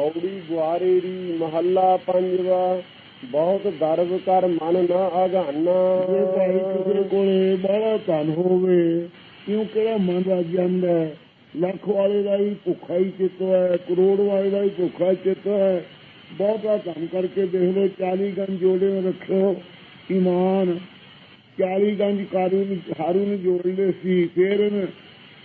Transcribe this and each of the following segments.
ਗੌੜੀ ਗੁਆਰੇਰੀ ਮਹੱਲਾ ਪੰਜਵਾ, ਬਹੁਤ ਦਰਬ ਕਰ ਮਨ ਨਾ ਆਗਾਨਾ ਜੇ ਭਾਈ ਕਿਸੇ ਕੋਲੇ ਬੜਾ ਧਨ ਹੋਵੇ, ਕਿਉਂ ਕਿਹੜਾ ਮਨ ਰੱਜ ਜਾਂਦਾ? ਲੱਖ ਵਾਲੇ ਦਾ ਹੀ ਭੁੱਖਾ ਹੀ ਚਿੱਤ ਹੈ, ਕਰੋੜ ਵਾਲੇ ਦਾ ਵੀ ਭੁੱਖਾ ਚਿੱਤ ਹੈ। ਬਹੁਤਾ ਧਨ ਕਰਕੇ ਦੇਖ ਲੋ 40 ਗੰਜ ਜੋੜੇ ਵਿੱਚ ਰੱਖਿਓ। ਈਮਾਨ 40 ਗੰਜ ਕਾਰੂ ਨੂੰ ਹਾਰੂ ਨੂੰ ਜੋੜ ਲਏ ਸੀ, ਫਿਰ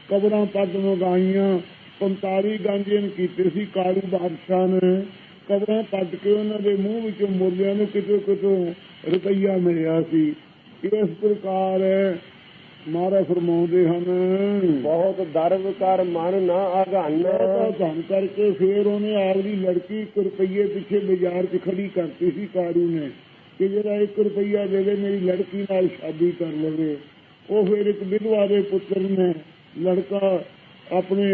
ਕਬਰਾਂ ਪੱਟ ਮਗਾਈਆਂ। 45 ਗੰਜ ਇਹਨ ਕੀਤੇ ਸੀ ਕਾਰੂ ਬਾਦਸ਼ਾਹ ਨੇ ਕਬਰਾਂ ਪੱਟ ਕੇ ਉਹਨਾਂ ਦੇ ਮੂੰਹ ਵਿੱਚੋਂ ਮੁਰਲਿਆਂ ਨੂੰ ਕਿਤੇ ਕਿਤੋਂ ਰੁਪਈਆ ਮਿਲਿਆ ਸੀ। ਇਸ ਪ੍ਰਕਾਰ ਮਹਾਰਾ ਫਰਮਾਉਂਦੇ ਹਨ ਬਹੁਤ ਦਰਬ ਕਰ ਮਨ ਨਾ ਆਗਾਨਾ। ਧਨ ਕਰਕੇ ਫੇਰ ਉਹਨੇ ਆਪਦੀ ਲੜਕੀ ਇੱਕ ਰੁਪਈਏ ਪਿੱਛੇ ਬਾਜ਼ਾਰ 'ਚ ਖੜੀ ਕਰਤੀ ਸੀ ਕਾਰੂ ਨੇ ਕਿ ਜਿਹੜਾ 1 ਰੁਪਈਆ ਦੇ ਦੇ ਮੇਰੀ ਲੜਕੀ ਨਾਲ ਸ਼ਾਦੀ ਕਰ ਲਵੇ। ਉਹ ਫਿਰ ਇੱਕ ਵਿਧਵਾ ਦੇ ਪੁੱਤਰ ਨੇ ਲੜਕਾ ਆਪਣੇ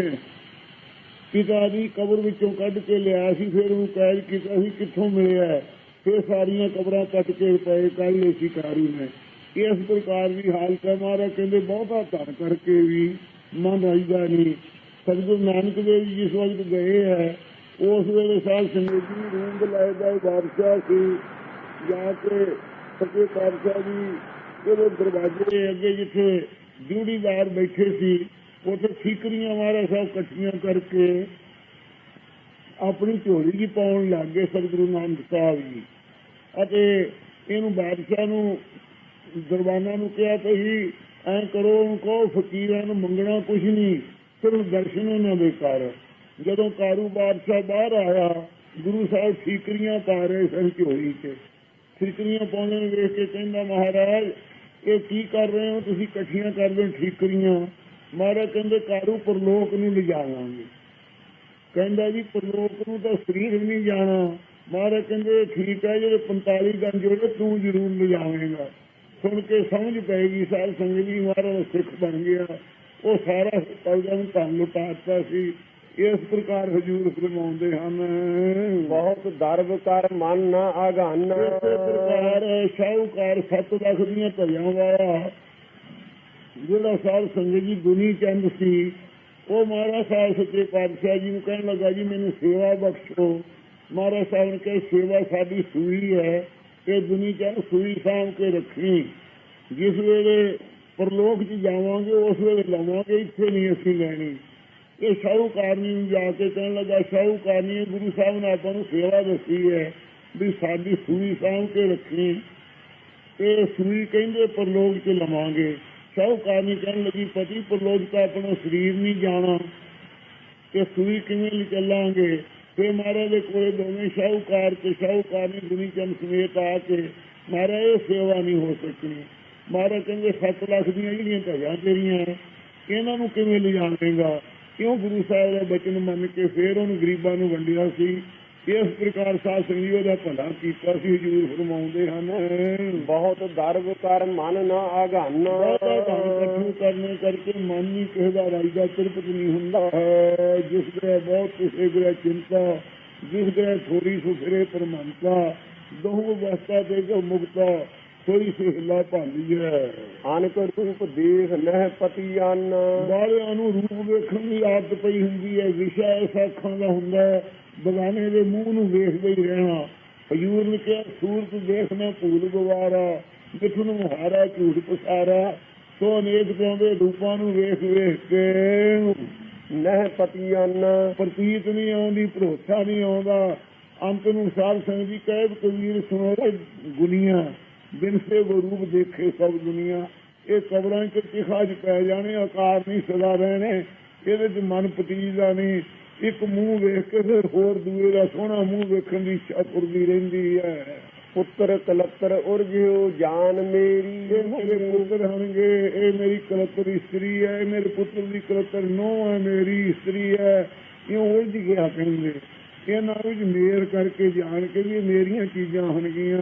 ਪਿਤਾ ਦੀ ਕਬਰ ਵਿੱਚੋਂ ਕੱਢ ਕੇ ਲਿਆ ਸੀ, ਫਿਰ ਉਹਨੂੰ ਕੈਦ ਕੀਤਾ ਸੀ ਕਿੱਥੋਂ ਮਿਲਿਆ? ਫਿਰ ਸਾਰੀਆਂ ਕਬਰਾਂ ਕੱਟ ਕੇ ਪਏ ਕੱਢ ਲਏ ਨੇ? ਇਸ ਪ੍ਰਕਾਰ ਦੀ ਹਾਲਤ ਹੈ ਮਹਾਰਾਜ, ਕਹਿੰਦੇ ਬਹੁਤਾ ਧਨ ਕਰਕੇ ਵੀ ਮਨ ਰਜਦਾ ਨਹੀਂ। ਸਤਿਗੁਰੂ ਨਾਨਕ ਦੇਵ ਜੀ ਜਿਸ ਵਕਤ ਗਏ ਹੈ, ਉਸ ਵੇਲੇ ਸਾਧ ਸੰਗਤ ਜੀ ਰੂੰਦ ਲਾਇਦਾ ਬਾਦਸ਼ਾਹ ਸੀ। ਜਾ ਕੇ ਸੱਚੇ ਪਾਤਸ਼ਾਹ ਜੀ ਜਿਹੜੇ ਦਰਵਾਜ਼ੇ ਅੱਗੇ ਜਿੱਥੇ ਜੂੜੀਦਾਰ ਬੈਠੇ ਸੀ ਉੱਥੇ ਠੀਕਰੀਆਂ ਮਹਾਰਾਜ ਸਾਹਿਬ ਇਕੱਠੀਆਂ ਕਰਕੇ ਆਪਣੀ ਝੋਲੀ 'ਚ ਪਾਉਣ ਲੱਗ ਗਏ ਸਤਿਗੁਰੂ ਨਾਨਕ ਸਾਹਿਬ ਜੀ। ਅਤੇ ਇਹਨੂੰ ਬਾਦਸ਼ਾਹ ਨੂੰ ਦਰਬਾਨਾ ਨੂੰ ਕਿਹਾ ਤੁਸੀਂ ਐ ਕਰੋ, ਉਹਨੂੰ ਫਕੀਰਾਂ ਨੂੰ ਮੰਗਣਾ ਕੁਝ ਨਹੀਂ, ਸਿਰਫ ਦਰਸ਼ਨ ਉਹਨਾਂ ਦੇ ਕਰ। ਜਦੋਂ ਕਾਰੂ ਬਾਦਸ਼ਾਹ ਬਾਹਰ ਆਇਆ, ਗੁਰੂ ਸਾਹਿਬ ਠੀਕਰੀਆਂ ਪਾ ਰਹੇ ਸਨ ਝੋਲੀ 'ਚ ਠੀਕਰੀਆਂ ਪਾਉਣੇ ਵੇਖ ਕੇ ਕਹਿੰਦਾ, ਮਹਾਰਾਜ, ਇਹ ਕੀ ਕਰ ਰਹੇ ਹੋ? ਤੁਸੀਂ ਇਕੱਠੀਆਂ ਕਰ ਹੋ ਠੀਕਰੀਆਂ ਮਹਾਰਾਜ ਕਹਿੰਦੇ ਕਾਰੂ ਪਰਲੋਕ ਨੂੰ ਲਿਜਾਵਾਂਗੇ ਕਹਿੰਦਾ ਜੀ ਪਰਲੋਕ ਨੂੰ ਤਾਂ ਸਰੀਰ ਨਹੀਂ ਜਾਣਾ। ਮਹਾਰਾਜ ਕਹਿੰਦੇ ਠੀਕ ਹੈ ਜਿਹੜੇ 45 ਗੰਜ ਜਿਹੜੇ ਤੂੰ ਜ਼ਰੂਰ ਲਿਜਾਵੇਂਗਾ ਸੁਣ ਕੇ ਸਮਝ ਪੈਗੀ ਸਾਧ ਸੰਗਤ ਜੀ ਮਹਾਰਾਜ ਸਿੱਖ ਬਣ ਗਿਆ। ਉਹ ਸਾਰਾ ਪਲਦਾਂ ਨੂੰ ਧਨ ਲੁਟਾਤਾ ਸੀ। ਇਸ ਪ੍ਰਕਾਰ ਹਜੂਰ ਫਰਮਾਉਂਦੇ ਹਨ। ਬਹੁਤ ਦਰਬ ਕਰ ਮਨ ਨਾ ਆਗਾਨਾ। ਇਸੇ ਪ੍ਰਕਾਰ 7 ਲੱਖ ਦੀਆਂ ਧਰਿਆਂ ਵਾਲਾ ਜਿਹੜਾ ਸਾਹਿਬ ਸੰਗਤ ਜੀ ਦੁਨੀ ਚੰਦ ਸੀ, ਉਹ ਮਹਾਰਾਜ ਸਾਹਿਬ ਸੱਚੇ ਪਾਤਸ਼ਾਹ ਜੀ ਨੂੰ ਕਹਿਣ ਲੱਗਾ, ਜੀ ਮੈਨੂੰ ਸੇਵਾ ਬਖਸ਼ੋ। ਮਹਾਰਾਜ ਸਾਹਿਬ ਨੇ ਕਿਹਾ, ਸੇਵਾ ਸਾਡੀ ਸੂਈ ਹੈ ਇਹ ਦੁਨੀ ਚੰਦ ਸੂਈ ਸਾਂਭ ਕੇ ਰੱਖੀ। ਜਿਸ ਵੇਲੇ ਪਰਲੋਕ 'ਚ ਜਾਵਾਂਗੇ, ਉਸ ਵੇਲੇ ਲਵਾਂਗੇ, ਇੱਥੇ ਨਹੀਂ ਅਸੀਂ ਲੈਣੀ। ਇਹ ਸ਼ਾਹੂਕਾਰਨੀ ਨੂੰ ਜਾ ਕੇ ਕਹਿਣ ਲੱਗਾ, ਸ਼ਾਹੂਕਾਰਨੀ ਗੁਰੂ ਸਾਹਿਬ ਨੇ ਆਪਾਂ ਨੂੰ ਸੇਵਾ ਦੱਸੀ ਹੈ ਵੀ ਸਾਡੀ ਸੂਈ ਸਾਂਭ ਕੇ ਰੱਖੀ। ਇਹ ਸੂਈ ਕਹਿੰਦੇ ਪਰਲੋਕ 'ਚ ਲਵਾਂਗੇ। ਸ਼ਾਹੂਕਾਰਨੀ ਕਹਿਣ ਲੱਗੀ, ਪਤੀ ਪਰਲੋਕ ਤਾਂ ਆਪਣਾ ਸਰੀਰ ਨਹੀਂ ਜਾਣਾ ਕਿ ਸੂਈ ਕਿਵੇਂ ਲਈ ਚੱਲਾਂਗੇ ਤੇ ਮਹਾਰਾਜ ਦੇ ਕੋਲੇ ਦੋਵੇਂ ਸ਼ਾਹੂਕਾਰ ਤੇ ਸ਼ਾਹੂਕਾਰਨੀ ਗੁਣੀ ਚੰਦ ਸਮੇਤ ਆ ਕੇ ਮਹਾਰਾਜ, ਇਹ ਸੇਵਾ ਨਹੀਂ ਹੋ ਸਕਣੀ। ਮਹਾਰਾਜ ਕਹਿੰਦੇ 7 ਲੱਖ ਦੀਆਂ ਜਿਹੜੀਆਂ ਧਜਾਂ ਤੇਰੀਆਂ ਇਹਨਾਂ ਨੂੰ ਕਿਵੇਂ ਲਿਜਾਵੇਂਗਾ? ਕਿਉਂ ਗੁਰੂ ਸਾਹਿਬ ਦਾ ਬਚਨ ਮੰਨ ਕੇ ਫੇਰ ਉਹਨੂੰ ਗਰੀਬਾਂ ਨੂੰ ਵੰਡਿਆ ਸੀ? ਇਸ ਪ੍ਰਕਾਰ ਸਾਧ ਸੰਗਤ ਉਹਦਾ ਭਲਾ ਕੀਤਾ ਸੀ ਹਜੂਰ ਫਰਮਾਉਂਦੇ ਹਨ। ਬਹੁਤ ਦਰਬ ਕਰ ਮਨ ਨਾ ਆਗਾਨਾ ਬਹੁਤਾ ਧਨ ਇਕੱਠੂ ਕਰਨੇ ਕਰਕੇ ਮਨ ਨਹੀਂ ਕਿਸੇ ਦਾ ਤ੍ਰਿਪਤ ਨਹੀਂ ਹੁੰਦਾ। ਜਿਸ ਦੇ ਬਹੁਤ ਕਿਸੇ ਦੇ ਚਿੰਤਾ ਜਿਸ ਦੇ ਥੋੜੀ ਸੁਖਰੇ ਪਰਮੰਤਾ ਦੋਹ ਅਵਸਥਾ ਦੇ ਜੋ ਮੁਕਤਾ ਥੋੜੀ ਸੁਹਿਲਾ ਭਾਲੀ ਹੈ। ਅਨਕ ਰੂਪ ਦੇਖ ਨਹਿ ਪਤੀ ਅੰਨ ਬਾਲਿਆਂ ਨੂੰ ਰੂਪ ਵੇਖਣ ਦੀ ਆਦਤ ਪਈ ਹੁੰਦੀ ਹੈ ਵਿਸ਼ਾ ਐਸਾ ਅੱਖਾਂ ਦਾ ਹੁੰਦਾ ਹੈ। ਬਗਾਨੇ ਦੇ ਮੂੰਹ ਨੂੰ ਵੇਖਦੇ ਹੀ ਰਹਿਣਾ। ਹਜੂਰ ਨੇ ਕਿਹਾ ਸੂਰਤ ਦੇਖਣਾ ਭੂਲ ਗਵਾਰਾ ਮਿੱਠੂ ਨੂੰ ਹਾਰਾ ਝੂਠ ਪਸਾਰਾ ਸੋ ਅਨੇਕ ਪਾਉਂਦੇ ਰੂਪਾਂ ਨੂੰ ਵੇਖ ਵੇਖ ਕੇ ਨਹਿ ਪਤੀ ਪ੍ਰਤੀਤ ਨਹੀਂ ਆਉਂਦੀ, ਭਰੋਸਾ ਨਹੀਂ ਆਉਂਦਾ। ਅੰਤ ਨੂੰ ਸਾਧ ਸੰਗਤ ਜੀ ਕਹਿ ਕਬੀਰ ਸੁਣੋ ਰੇ ਗੁਨੀਆਂ ਬਿਨ ਸੇ ਉਹ ਰੂਪ ਦੇਖੇ ਸਭ ਦੁਨੀਆ। ਇਹ ਕਬਰਾਂ 'ਚ ਤਿਖਾ 'ਚ ਪੈ ਜਾਣੇ, ਆਕਾਰ ਨਹੀਂ ਸਦਾ ਰਹਿਣੇ, ਇਹਦੇ 'ਚ ਮਨ ਪਤੀਜਦਾ ਨਹੀਂ। ਇੱਕ ਮੂੰਹ ਵੇਖ ਕੇ ਫਿਰ ਹੋਰ ਦੂਏ ਦਾ ਸੋਹਣਾ ਮੂੰਹ ਵੇਖਣ ਦੀ ਇੱਛਾ ਤੁਰਦੀ ਰਹਿੰਦੀ ਹੈ। ਪੁੱਤਰ ਕਲੱਤਰ ਉਰਜਿਓ ਜਾਨ ਮੇਰੀ। ਇਹ ਮੇਰੇ ਪੁੱਤਰ ਹੋਣਗੇ, ਇਹ ਮੇਰੀ ਕਲਤਰ ਇਸਤਰੀ ਹੈ, ਇਹ ਮੇਰੇ ਪੁੱਤਰ ਦੀ ਕਲੱਤਰ ਨੋ ਹੈ, ਮੇਰੀ ਇਸਤਰੀ ਹੈ। ਇਹ ਉਲਝ ਗਿਆ ਕਹਿੰਦੇ। ਇਹਨਾਂ ਵਿੱਚ ਮੇਰ ਕਰਕੇ ਜਾਣ ਕੇ ਵੀ ਇਹ ਮੇਰੀਆਂ ਚੀਜ਼ਾਂ ਹੋਣਗੀਆਂ।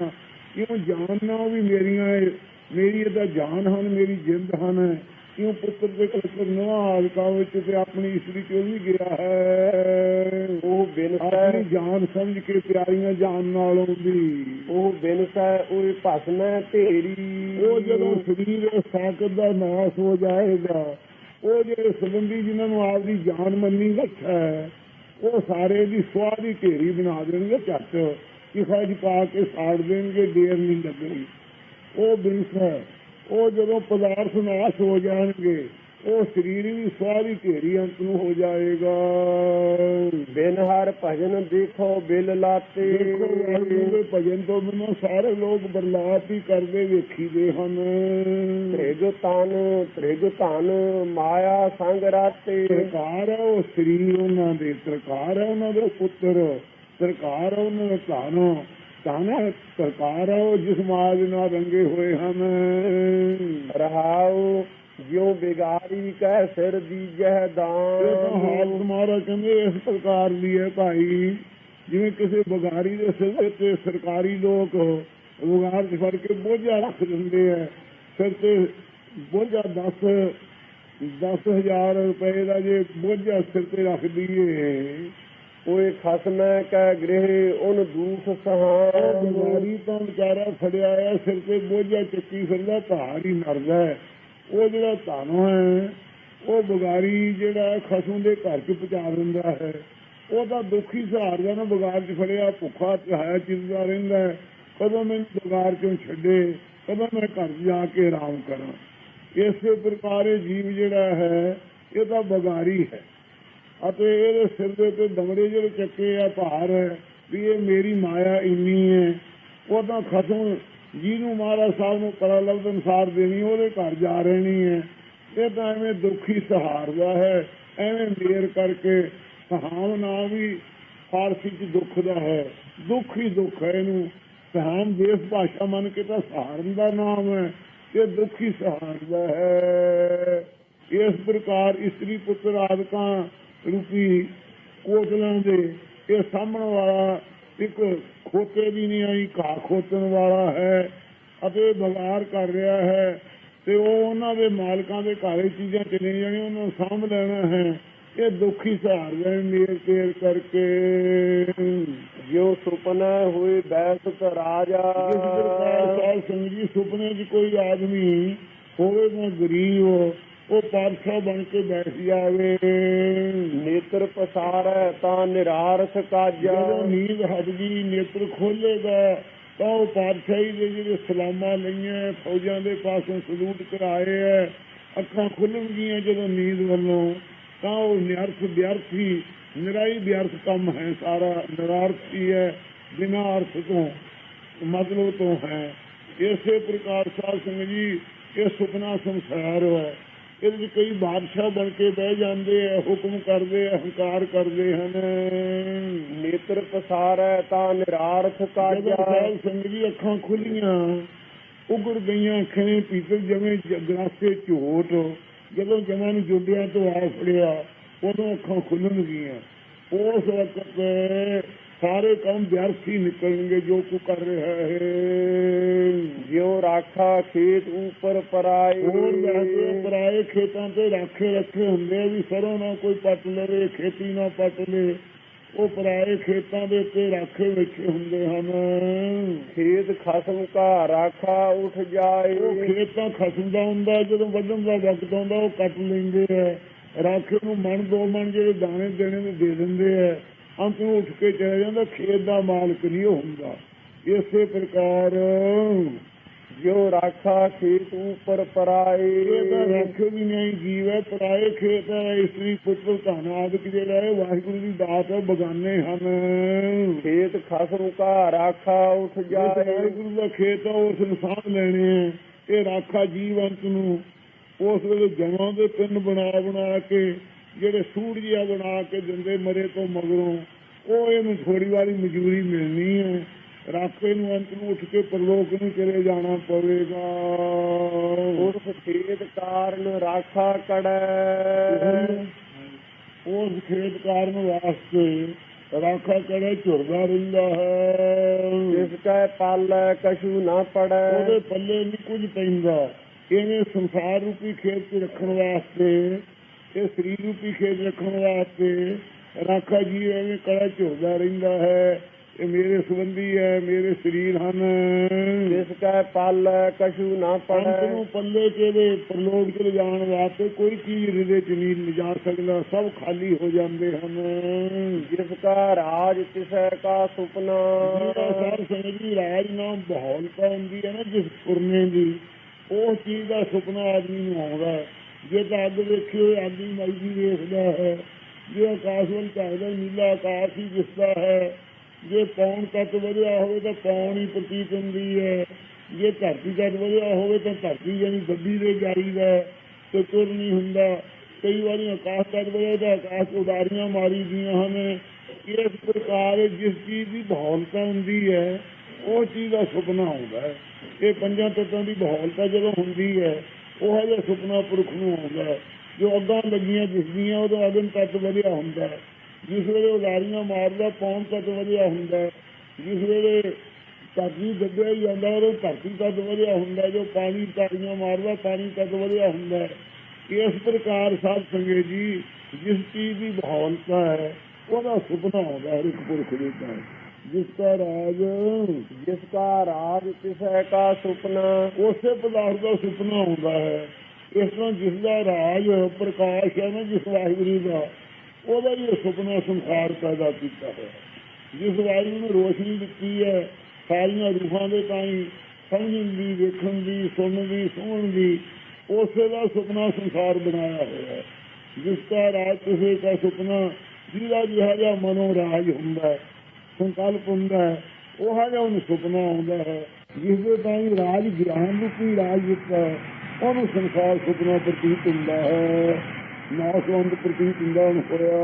ਕਿਉਂ ਜਾਣਨਾ ਵੀ ਮੇਰੀਆਂ ਇਹ- ਮੇਰੀ ਇਹਦਾ ਜਾਨ ਹਨ, ਮੇਰੀ ਜਿੰਦ ਹਨ। ਕਿਉਂ ਪੁੱਤਰ ਦੇ ਕਲਤਰ ਨਵਾਂ ਹਾਲਕਾ ਵਿੱਚ ਤੇ ਆਪਣੀ ਇਸਤਰੀ ਚ ਉਹ ਵੀ ਗਿਆ ਹੈ? ਉਹ ਬਿਨਸੈ ਆਪਣੀ ਜਾਨ ਸਮਝ ਕੇ ਪਿਆਰੀਆਂ ਜਾਨ ਨਾਲੋਂ ਵੀ ਉਹ ਬਿਨਸੈ ਉਹ ਭਸਮੈ ਢੇਰੀ ਉਹ ਜਦੋਂ ਸਰੀਰ ਸਾਕਤ ਦਾ ਨਾਸ ਹੋ ਜਾਏਗਾ ਉਹ ਜਿਹੜੇ ਸੰਬੰਧੀ ਜਿਨ੍ਹਾਂ ਨੂੰ ਆਪਦੀ ਜਾਨ ਮੰਨੀ ਹੈ ਉਹ ਸਾਰੇ ਦੀ ਸਵਾਹ ਦੀ ਢੇਰੀ ਬਣਾ ਦੇਣਗੇ ਝੱਟ। ਕਿਖਾ ਚ ਪਾ ਕੇ ਸਾੜ ਦੇਣਗੇ ਦੇਰ ਨਹੀਂ ਲੱਗਣੀ। ਉਹ ਬਿਨਸ ਹੈ ਉਹ ਜਦੋਂ ਪਦਾਰਥ ਨਾਸ਼ ਹੋ ਜਾਣਗੇ ਉਹ ਸਰੀਰ ਵੀ ਦੀ ਢੇਰੀ ਅੰਤ ਨੂੰ ਹੋ ਜਾਏਗਾ। ਬਿਨ ਹਰ ਭਜਨ ਦੇਖੋ ਬਿਲ ਲਾਤੇ। ਦੇਖੋ ਭਜਨ ਤੋਂ ਬਿਨਾਂ ਸਾਰੇ ਲੋਕ ਬਰਲਾਪ ਹੀ ਕਰਦੇ ਵੇਖੀਦੇ ਹਨ। ਤ੍ਰਿਗ ਤਨ ਤ੍ਰਿਗ ਧਨ ਮਾਇਆ ਸੰਗ ਰਾਤੇ। ਸਰਕਾਰ ਉਹ ਸਰੀਰ ਉਹਨਾਂ ਦੇ ਸਰਕਾਰ ਹੈ ਉਹਨਾਂ ਦੇ ਪੁੱਤਰ ਸਰਕਾਰ ਉਹਨਾਂ ਦਾ ਧਨ। ਧਨ ਸਰਕਾਰ ਉਹ ਜਿਸ ਮਾਜ ਨਾਲ ਰੰਗੇ ਹੋਏ ਹਨ। ਰਹਾਉ, ਜਿਉ ਬਿਗਾਰੀ ਕਹਿ ਸਿਰ ਦੀਜੈ ਇਹ ਹਾਲ ਤੁਮਾਰਾ ਕਹਿੰਦੇ, ਇਸ ਪ੍ਰਕਾਰ ਦੀ ਹੈ ਭਾਈ। ਜਿਵੇਂ ਕਿਸੇ ਬਗਾਰੀ ਦੇ ਸਿਰ ਤੇ ਸਰਕਾਰੀ ਲੋਕ ਬਗਾਰ ਚ ਫੜ ਕੇ ਬੋਝਾ ਰੱਖ ਦਿੰਦੇ ਆ। ਸਿਰ ਤੇ ਬੋਝਾ 10 10000 ਰੁਪਏ ਦਾ ਜੇ ਬੋਝਾ ਸਿਰ ਤੇ ਰੱਖ ਦਈਏ। ਕੋਈ ਖਸਮੈ ਕੈ ਗ੍ਰਹਿ ਉਹਨ ਦੂਖ ਸਹਾਨ ਬਿਮਾਰੀ ਤਾਂ ਵਿਚਾਰਾ ਫੜਿਆ ਆ ਸਿਰ ਤੇ ਬੋਝਾ ਚੱਕੀ ਫਿਰਦਾ ਭਾਰ ਹੀ ਮਰਦਾ ਉਹ ਜਿਹੜਾ ਧਨ ਹੈ ਉਹ ਬਗਾਰੀ ਜਿਹੜਾ ਖਸਮ ਦੇ ਘਰ ਚ ਪਹੁੰਚਾ ਦਿੰਦਾ ਹੈ। ਉਹ ਤਾਂ ਦੁਖੀ ਸਹਾਰਦਾ ਨਾ ਬਗਾਰ ਚ ਫੜਿਆ ਭੁੱਖਾ ਚਾਹਿਆ ਚਿੰਦਾ ਰਹਿੰਦਾ ਕਦੋਂ ਮੈਨੂੰ ਬਗਾਰ ਚੋਂ ਛੱਡੇ ਕਦੋਂ ਮੈਂ ਘਰ ਜਾ ਕੇ ਆਰਾਮ ਕਰਾਂ। ਇਸੇ ਪ੍ਰਕਾਰ ਇਹ ਜੀਵ ਜਿਹੜਾ ਹੈ ਇਹ ਤਾਂ ਬਗਾਰੀ ਹੈ। ਅਤੇ ਇਹਦੇ ਸਿਰ ਦੇ ਤੇ ਦਮੜੇ ਜਿਹੜੇ ਚੱਕੇ ਆ ਭਾਰ ਵੀ ਇਹ ਮੇਰੀ ਮਾਇਆ ਇੰਨੀ ਹੈ। ਉਹ ਤਾਂ ਖਸਮ ਜਿਹਨੂੰ ਮਹਾਰਾਜ ਸਾਹਿਬ ਨੂੰ ਕਲਾ ਲਫ਼ਜ਼ ਅਨਸਾਰ ਦੇਣੀ, ਉਹਦੇ ਘਰ ਜਾ ਰਹਿਣੀ ਹੈ। ਇਹ ਤਾਂ ਐਵੇਂ ਦੁਖੀ ਸਹਾਰਦਾ ਹੈ, ਐਵੇਂ ਮੇਰ ਕਰਕੇ ਸਹਾਮ ਨਾ ਵੀ ਫਾਰਸੀ ਚ ਦੁੱਖ ਦਾ ਹੈ। ਦੁੱਖ ਹੀ ਦੁੱਖ ਹੈ ਇਹਨੂੰ। ਸਹਾਮ ਦੇਸ ਭਾਸ਼ਾ ਮੰਨ ਕੇ ਤਾਂ ਸਹਾਰਨ ਦਾ ਨਾਮ ਹੈ, ਇਹ ਦੁੱਖ ਹੀ ਸਹਾਰਦਾ ਹੈ। ਇਸ ਪ੍ਰਕਾਰ ਇਸਤਰੀ ਪੁੱਤਰ ਆਦਿਕਾਂ ਰੂਪੀ ਕੋਟਲਾਂ ਦੇ ਇਹ ਸਾਹਮਣ ਵਾਲਾ ਇੱਕ ਖੋਤੇ ਦੀ ਨਹੀਂ ਆਈ ਘਾਹ ਖੋਤਣ ਵਾਲਾ ਹੈ ਅਤੇ ਬਗਾਰ ਕਰ ਰਿਹਾ ਹੈ ਤੇ ਉਹ ਉਹਨਾਂ ਦੇ ਮਾਲਕਾਂ ਦੇ ਘਰੇ ਚੀਜ਼ਾਂ ਚਲੇ ਜਾਣੀਆਂ ਉਹਨਾਂ ਨੂੰ ਸਾਂਭ ਲੈਣਾ ਹੈ। ਇਹ ਦੁਖੀ ਸਹਾਰ ਗਏ ਮੇਰ ਤੇਰ ਕਰਕੇ। ਜਿਉ ਸੁਪਨਾ ਹੋਏ ਬੈਸਤ ਰਾਜਾ। ਜਿਸ ਪ੍ਰਕਾਰ ਸਾਧ ਸੰਗਤ ਜੀ ਸੁਪਨੇ 'ਚ ਕੋਈ ਆਦਮੀ ਹੋਵੇ ਨਾ ਗਰੀਬ ਉਹ ਪਾਤਸ਼ਾਹ ਬਣ ਕੇ ਬੈਠ ਜਾਵੇ। ਨੇਤਰ ਪਸਾਰੈ ਤਾਂ ਨਿਰਾਰਥ ਕਾਜਾ। ਜਦੋਂ ਨੀਂਦ ਹਟ ਗਈ, ਨੇਤਰ ਖੋਲੇਗਾ ਤਾਂ ਉਹ ਪਾਤਸ਼ਾਹੀ ਦੇ ਜਿਹੜੇ ਸਲਾਮਾਂ ਲਈਆਂ, ਫੌਜਾਂ ਦੇ ਪਾਸੋਂ ਸਲੂਟ ਕਰਾਏ ਐ। ਅੱਖਾਂ ਖੁੱਲਣਗੀਆਂ ਜਦੋਂ ਨੀਂਦ ਵੱਲੋਂ, ਤਾਂ ਉਹ ਨਿਰਥ ਵਿਅਰਥੀ, ਨਿਰਾਈ ਵਿਅਰਥ ਕੰਮ ਹੈ ਸਾਰਾ, ਨਿਰਾਰਥੀ ਹੈ ਬਿਨਾਂ ਅਰਥ ਤੋਂ, ਮਤਲਬ ਤੋਂ ਹੈ। ਇਸੇ ਪ੍ਰਕਾਰ ਸਾਧ ਸੰਗਤ ਜੀ, ਇਹ ਸੁਪਨਾ ਸੰਸਾਰ ਹੈ। ਇਹਦੇ ਵਿੱਚ ਕਈ ਬਾਦਸ਼ਾਹ ਬਣ ਕੇ ਬਹਿ ਜਾਂਦੇ ਆ ਹੁਕਮ ਕਰਦੇ ਆ ਹੰਕਾਰ ਕਰਦੇ ਹਨ। ਨੇਤਰ ਪਸਾਰੈ ਤਾਂ ਨਿਰਾਰਥ ਜਦੋਂ ਕਾਜਾ ਸਾਧ ਸੰਗਤ ਜੀ ਅੱਖਾਂ ਖੁੱਲੀਆਂ ਉਗੜ ਗਈਆਂ ਅੱਖਾਂ ਨੇ ਪੀਤਲ ਜਿਵੇਂ ਗਲਾਸੇ ਝੋਟ। ਜਦੋਂ ਜਮਾਂ ਨੂੰ ਜੁੱਡਿਆਂ ਤੋਂ ਆ ਫੜਿਆ ਉਦੋਂ ਅੱਖਾਂ ਖੁੱਲਣ ਗਈਆਂ ਉਸ ਵਕਤ ਸਾਰੇ ਕੰਮ ਵਿਅਰਥ ਹੀ ਨਿਕਲਣਗੇ ਜੋ ਕੋ ਕਰ ਰਿਹਾ ਹੈ। ਜਿਉ ਰਾਖਾ ਖੇਤ ਉਪਰ ਪਰਾਏ। ਹੋਰ ਵੈਸੇ ਪਰਾਏ ਖੇਤਾਂ ਤੇ ਰਾਖੇ ਰੱਖੇ ਹੁੰਦੇ ਆ ਵੀ ਸਰੋਂ ਨਾ ਕੋਈ ਪੱਟ ਲਵੇ ਖੇਤੀ ਨਾ ਪੱਟ ਲੇ ਉਹ ਪਰਾਏ ਖੇਤਾਂ ਦੇ ਉੱਤੇ ਰਾਖੇ ਬੈਠੇ ਹੁੰਦੇ ਹਨ। ਖੇਤ ਖਸਮ ਕਾ ਰਾਖਾ ਉਠ ਜਾਏ। ਉਹ ਖੇਤ ਤਾਂ ਖਸਮ ਦਾ ਹੁੰਦਾ ਜਦੋਂ ਵੱਢਣ ਦਾ ਵਕਤ ਆਉਂਦਾ ਉਹ ਕੱਟ ਲੈਂਦੇ ਆ। ਰਾਖੇ ਨੂੰ ਮਣ ਦੋ ਮਣ ਜਿਹੜੇ ਦਾਣੇ ਦੇਣੇ ਨੂੰ ਦੇ ਦਿੰਦੇ ਆ। ਅੰਤ ਉੱਠ ਕੇ ਚਲਾ ਜਾਂਦਾ ਖੇਤ ਦਾ ਮਾਲਕ ਨਹੀਂ ਹੁੰਦਾ। ਇਸੇ ਪ੍ਰਕਾਰ ਜਿਉ ਰਾਖਾ ਖੇਤ ਉਪਰ ਪਰਾਏ। ਇਹ ਤਾਂ ਰੱਖ ਵੀ ਨਹੀਂ ਜੀਵ ਹੈ ਪਰਾਏ ਖੇਤ ਹੈ ਇਸਤਰੀ ਪੁੱਤਰ ਧਨ ਆਦਿਕ ਜਿਹੜਾ ਹੈ ਵਾਹਿਗੁਰੂ ਦੀ ਦਾਤ ਹੈ ਬਗਾਨੇ ਹਨ। ਖੇਤ ਖਸਮ ਕਾ ਰਾਖਾ ਉਠ ਜੇ ਜਾਏ। ਵਾਹਿਗੁਰੂ ਦਾ ਖੇਤ ਹੈ ਉਸ ਇਨਸਾਨ ਲੈਣੇ ਹੈ। ਇਹ ਰਾਖਾ ਜੀਵੰਤ ਨੂੰ ਉਸ ਵੇਲੇ ਜਮਾਂ ਦੇ ਪਿੰਡ ਬਣਾ ਬਣਾ ਕੇ ਜਿਹੜੇ ਸੂੜ ਜਿਹਾ ਬਣਾ ਕੇ ਦਿੰਦੇ ਮਰੇ ਤੋਂ ਮਗਰੋਂ ਉਹ ਇਹਨੂੰ ਥੋੜੀ ਵਾਰੀ ਮਜ਼ਦੂਰੀ ਮਿਲਣੀ ਹੈ। ਰਾਖੇ ਨੂੰ ਅੰਤ ਨੂੰ ਉੱਠ ਕੇ ਪਰਲੋਕ ਨੂੰ ਚਲੇ ਜਾਣਾ ਪਵੇਗਾ। ਉਸ ਖੇਤ ਕਾਰਨ ਰਾਖਾ ਕੜੈ। ਉਸ ਖੇਤ ਕਾਰਨ ਵਾਸਤੇ ਰਾਖਾ ਕਰੇ ਝੁਰਦਾ ਰਹਿੰਦਾ ਹੈ। ਜਿਸ ਕੈ ਪਾਲੈ ਕਛੂ ਨਾ ਪੜੈ। ਉਹਦੇ ਪੱਲੇ ਨਹੀਂ ਕੁਝ ਪੈਂਦਾ। ਇਹਨੇ ਸੰਸਾਰ ਰੂਪੀ ਖੇਤ 'ਚ ਰੱਖਣ ਵਾਸਤੇ ਇਹ ਸਰੀਰ ਰੂਪੀ ਖੇਤ ਰੱਖਣ ਵਾਸਤੇ ਰਾਖਾ ਜੀ ਐਵੇਂ ਕੜਾ ਝੁਰਦਾ ਰਹਿੰਦਾ ਹੈ। ਇਹ ਮੇਰੇ ਸੰਬੰਧੀ ਹੈ ਮੇਰੇ ਸਰੀਰ ਹਨ। ਜਿਸ ਕੈ ਪਲ ਕਛੂ ਨਾ ਪੜੈ ਨੂੰ ਪੱਲੇ ਕਿਹਦੇ ਪ੍ਰਲੋਕ ਚ ਲਿਜਾਣ ਵਾਸਤੇ ਕੋਈ ਚੀਜ਼ ਹਿਰਦੇ ਚ ਨਹੀਂ ਲਿਜਾ ਸਕਦਾ ਸਭ ਖਾਲੀ ਹੋ ਜਾਂਦੇ ਹਨ। ਜਿਸ ਕਾ ਰਾਜ ਤਿਸੈ ਕਾ ਸੁਪਨਾ। ਸਾਰ ਸੰਗਤੀ ਰਾਜ ਨਾਮ ਬਹੌਲਤਾ ਹੁੰਦੀ ਹੈ ਨਾ ਜਿਸ ਪੁਰਨੇ ਦੀ ਉਹ ਚੀਜ਼ ਦਾ ਸੁਪਨਾ ਆਦਮੀ ਨੂੰ ਆਉਂਦਾ ਹੈ। ਜੇ ਤਾਂ ਅੱਗ ਵੇਖੀ ਹੋਏ ਆਦਮੀ ਮਾਈ ਜੀ ਵੇਖਦਾ ਹੈ। ਜੇ ਆਕਾਸ਼ ਵੱਲ ਝਾਕਦਾ, ਨੀਲਾ ਆਕਾਸ਼ ਹੀ ਦਿਸਦਾ ਹੈ। ਜੇ ਪੌਣ ਤੱਕ ਵਧਿਆ ਹੋਵੇ ਤਾਂ ਪੌਣ ਹੀ ਪ੍ਰਤੀਤ ਹੁੰਦੀ ਹੈ। ਜੇ ਧਰਤੀ ਤੱਕ ਵਧਿਆ ਹੋਵੇ ਤਾਂ ਧਰਤੀ ਜਾਨੀ ਗੱਡੀ ਦੇ ਜਾਰੀ ਦਾ ਤੇ ਤੁਰ ਨਹੀਂ ਹੁੰਦਾ। ਕਈ ਵਾਰੀ ਆਕਾਸ਼ ਤੱਕ ਵਧਿਆ ਤਾਂ ਆਕਾਸ਼ ਉਡਾਰੀਆਂ ਮਾਰੀ ਦੀਆਂ ਹਨ। ਇਸ ਪ੍ਰਕਾਰ ਜਿਸ ਚੀਜ਼ ਦੀ ਬਹੌਲਤਾ ਹੁੰਦੀ ਹੈ, ਉਹ ਚੀਜ਼ ਦਾ ਸੁਪਨਾ ਆਉਂਦਾ ਹੈ। ਇਹ ਪੰਜਾਂ ਤੱਤਾਂ ਦੀ ਬਹੌਲਤਾ ਜਦੋਂ ਹੁੰਦੀ ਹੈ ਉਹ ਜਿਹਾ ਸੁਪਨਾ ਪੁਰਖ ਨੂੰ ਆਉਂਦਾ ਜੋ ਅੱਗਾਂ ਲੱਗੀਆਂ ਦਿਸਦੀਆਂ, ਉਹਦਾ ਅਗਨ ਤੱਤ ਵਧਿਆ ਹੁੰਦਾ ਜਿਸ ਵੇਲੇ ਉਡਾਰੀਆਂ ਮਾਰਦਾ, ਪੌਣ ਤੱਤ ਵਧਿਆ ਹੁੰਦਾ ਜਿਸ ਵੇਲੇ ਧਰਤੀ ਦੱਬਿਆ ਹੀ ਜਾਂਦਾ ਉਹ ਧਰਤੀ ਤੱਤ ਵਧਿਆ ਹੁੰਦਾ ਜੋ ਪਾਣੀ ਤਾਰੀਆਂ ਮਾਰਦਾ, ਪਾਣੀ ਤੱਤ ਵਧਿਆ ਹੁੰਦਾ ਇਸ ਪ੍ਰਕਾਰ ਸਾਧ ਸੰਗਤ ਜੀ, ਜਿਸ ਚੀਜ਼ ਦੀ ਬਹੌਲਤਾ ਹੈ, ਉਹਦਾ ਸੁਪਨਾ ਆਉਂਦਾ ਹਰ ਇੱਕ ਪੁਰਖ ਦੇ ਤਾਂ ਜਿਸ ਦਾ ਰਾਜ ਜਿਸ ਕਾ ਰਾਜ, ਤਿਸੈ ਕਾ ਸੁਪਨਾ, ਉਸੇ ਪਦਾਰਥ ਦਾ ਸੁਪਨਾ ਹੁੰਦਾ ਹੈ। ਇਸ ਤਰ੍ਹਾਂ ਜਿਸ ਦਾ ਰਾਜ ਪ੍ਰਕਾਸ਼ ਹੈ ਨਾ, ਜਿਸ ਵਾਹਿਗੁਰੂ ਦਾ, ਉਹਦਾ ਹੀ ਸੁਪਨਾ ਸੰਸਾਰ ਪੈਦਾ ਕੀਤਾ ਹੈ। ਜਿਸ ਵਾਹਿਗੁਰੂ ਨੇ ਰੋਸ਼ਨੀ ਦਿੱਤੀ ਹੈ, ਸਾਰੀਆਂ ਰੂਹਾਂ ਦੇ ਤਾਈਂ ਸਮਝਣ ਦੀ, ਵੇਖਣ ਦੀ, ਸੁਣਨ ਦੀ ਸੁਣਨ ਦੀ, ਉਸੇ ਦਾ ਸੁਪਨਾ ਸੰਸਾਰ ਬਣਾਇਆ ਹੋਇਆ ਹੈ। ਜਿਸ ਦਾ ਰਾਜ ਕਿਸੇ ਦਾ ਸੁਪਨਾ, ਜਿਹਦਾ ਜਿਹੜਾ ਜਿਹਾ ਮਨੋ ਰਾਜ ਹੁੰਦਾ ਹੈ ਸੰਕਲਪ ਹੁੰਦਾ ਹੈ। ਉਹ ਜਿਹਾ ਉਹਨੂੰ ਸੁਪਨਾ ਆਉਂਦਾ ਹੈ ਜਿਸ ਦੇ ਤਾਈਂ ਰਾਜ ਗਿਆਨ ਰੂਪੀ ਰਾਜ ਹੈ, ਉਹਨੂੰ ਸੰਸਾਰ ਸੁਪਨਾ ਪ੍ਰਤੀਤ ਹੁੰਦਾ ਹੈ। ਨਾਸਵੰਦ ਪ੍ਰਤੀਤ ਹੁੰਦਾ ਹੋਇਆ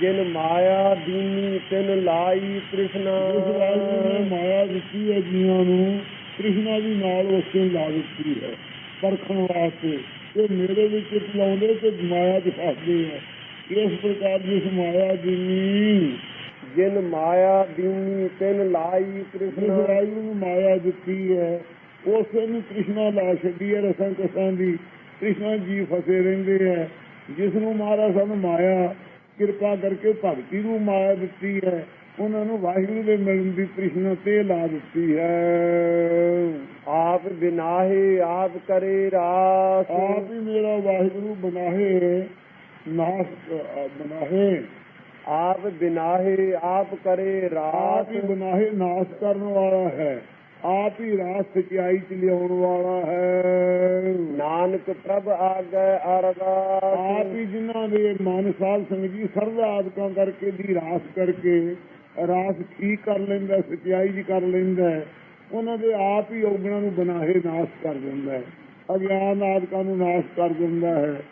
ਜਿਨ ਮਾਇਆ ਦੀਨੀ ਤਿਨ ਲਾਈ ਤ੍ਰਿਸ਼ਨਾ। ਇਸ ਵਾਹਿਗੁਰੂ ਨੇ ਮਾਇਆ ਦਿੱਤੀ ਹੈ ਜੀਵਾਂ ਨੂੰ ਕ੍ਰਿਸ਼ਨਾ ਦੀ ਨਾਲ ਉਸੇ ਲਾ ਦਿੱਤੀ ਹੈ। ਪਰਖਣ ਵਾਸਤੇ। ਇਹ ਮੇਰੇ ਵਿੱਚ ਲਾਉਂਦੇ ਤੇ ਮਾਇਆ ਫਸਦੇ ਹੈ ਇਸ ਪ੍ਰਕਾਰ ਜਿਸ ਮਾਇਆ ਦੀ ਜਿਨ ਮਾਇਆ ਦੀਨੀ ਤਿਨ ਲਾਈ ਤ੍ਰਿਸ਼ਨਾ ਵਾਹਿਗੁਰੂ ਨੂੰ ਮਾਇਆ ਦਿੱਤੀ ਹੈ ਉਸੇ ਨੂੰ ਕ੍ਰਿਸ਼ਨਾ ਲਾ ਛੱਡੀ ਹੈ ਰਸਾਂ ਕਸਾਂ ਦੀ। ਕ੍ਰਿਸ਼ਨਾ ਜੀ ਫਸੇ ਰਹਿੰਦੇ ਹੈ। ਜਿਸ ਨੂੰ ਮਹਾਰਾਜ ਸਾਨੂੰ ਮਾਇਆ ਕਿਰਪਾ ਕਰਕੇ ਭਗਤੀ ਨੂੰ ਮਾਇਆ ਦਿੱਤੀ ਹੈ। ਉਹਨਾਂ ਨੂੰ ਵਾਹਿਗੁਰੂ ਦੇ ਮਿਲਣ ਦੀ ਤ੍ਰਿਸ਼ਨਾ ਤੇ ਲਾ ਦਿੱਤੀ ਹੈ। ਆਪ ਬਿਨਾਹੇ ਆਪ ਕਰੇ ਰਾਸ। ਆਪ ਹੀ ਮੇਰਾ ਵਾਹਿਗੁਰੂ ਬਣਾਏ ਨਾਸ ਬਣਾਏ ਆਪ ਬਿਨਾਹੇ ਆਪ ਕਰੇ ਆਪ ਰਾਸ ਹੀ ਬਣਾਏ ਨਾਸ ਕਰਨ ਵਾਲਾ ਹੈ। ਆਪ ਹੀ ਰਾਸ ਸਚਾਈ ਚ ਲਿਆਉਣ ਵਾਲਾ ਹੈ। ਨਾਨਕ ਪ੍ਰਭ ਆਗੈ ਆਪ ਅਰਦਾਸ ਹੀ ਜਿਨ੍ਹਾਂ ਦੇ ਮਨ ਸਾਧ ਸੰਗਤ ਸਰਦਾ ਆਦਿਕਾਂ ਕਰਕੇ ਦੀ ਰਾਸ ਕਰਕੇ ਰਾਸ ਠੀਕ ਕਰ ਲੈਂਦਾ ਸਚਾਈ ਜੀ ਕਰ ਲੈਂਦਾ। ਉਹਨਾਂ ਦੇ ਆਪ ਹੀ ਔਗਣਾਂ ਨੂੰ ਬਨਾਹੇ ਨਾਸ਼ ਕਰ ਦਿੰਦਾ ਹੈ ਅਗਿਆਨ ਆਦਿਕਾਂ ਨੂੰ ਨਾਸ਼ ਕਰ ਦਿੰਦਾ ਹੈ।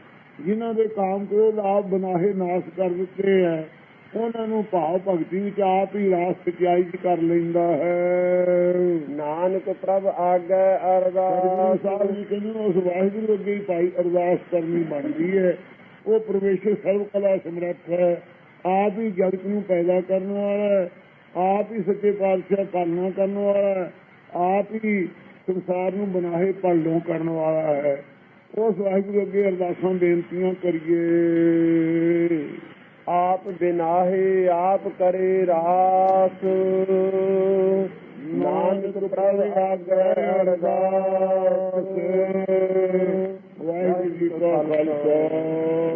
ਜਿਨ੍ਹਾਂ ਦੇ ਕਾਮ ਕ੍ਰੋਧ ਆਪ ਬਨਾਹੇ ਨਾਸ਼ ਕਰ ਦਿੱਤੇ ਹੈ ਉਹਨਾਂ ਨੂੰ ਭਾਵ ਭਗਤੀ ਵਿੱਚ ਆਪ ਹੀ ਰਾਸ ਸਚਾਈ ਚ ਕਰ ਲੈਂਦਾ ਹੈ। ਨਾਨਕ ਪ੍ਰਭ ਆਗੈ ਅਰਦਾਸ। ਸਾਹਿਬ ਜੀ ਕਹਿੰਦੇ ਉਸ ਵਾਹਿਗੁਰੂ ਅੱਗੇ ਹੀ ਭਾਈ ਅਰਦਾਸ ਕਰਨੀ ਬਣਦੀ ਹੈ। ਉਹ ਪਰਮੇਸ਼ਰ ਸਰਵ ਕਲਾ ਸਮਰੱਥ ਹੈ। ਆਪ ਹੀ ਜਗਤ ਨੂੰ ਪੈਦਾ ਕਰਨ ਵਾਲਾ ਹੈ। ਆਪ ਹੀ ਸੱਚੇ ਪਾਤਸ਼ਾਹ ਪਾਲਣਾ ਕਰਨ ਵਾਲਾ ਹੈ। ਆਪ ਹੀ ਸੰਸਾਰ ਨੂੰ ਬਨਾਹੇ ਪਲੜੋਂ ਕਰਨ ਵਾਲਾ ਹੈ। ਉਸ ਵਾਹਿਗੁਰੂ ਅੱਗੇ ਅਰਦਾਸਾਂ ਬੇਨਤੀਆਂ ਕਰੀਏ। ਆਪ ਬਿਨਾਹੇ, ਆਪ ਕਰੇ ਰਾਸ। ਨਾਨਕ ਪ੍ਰਭ ਆਗੈ ਅਰਦਾਸ। ਵਾਹਿਗੁਰੂ ਜੀ ਕਾ ਖਾਲਸਾ।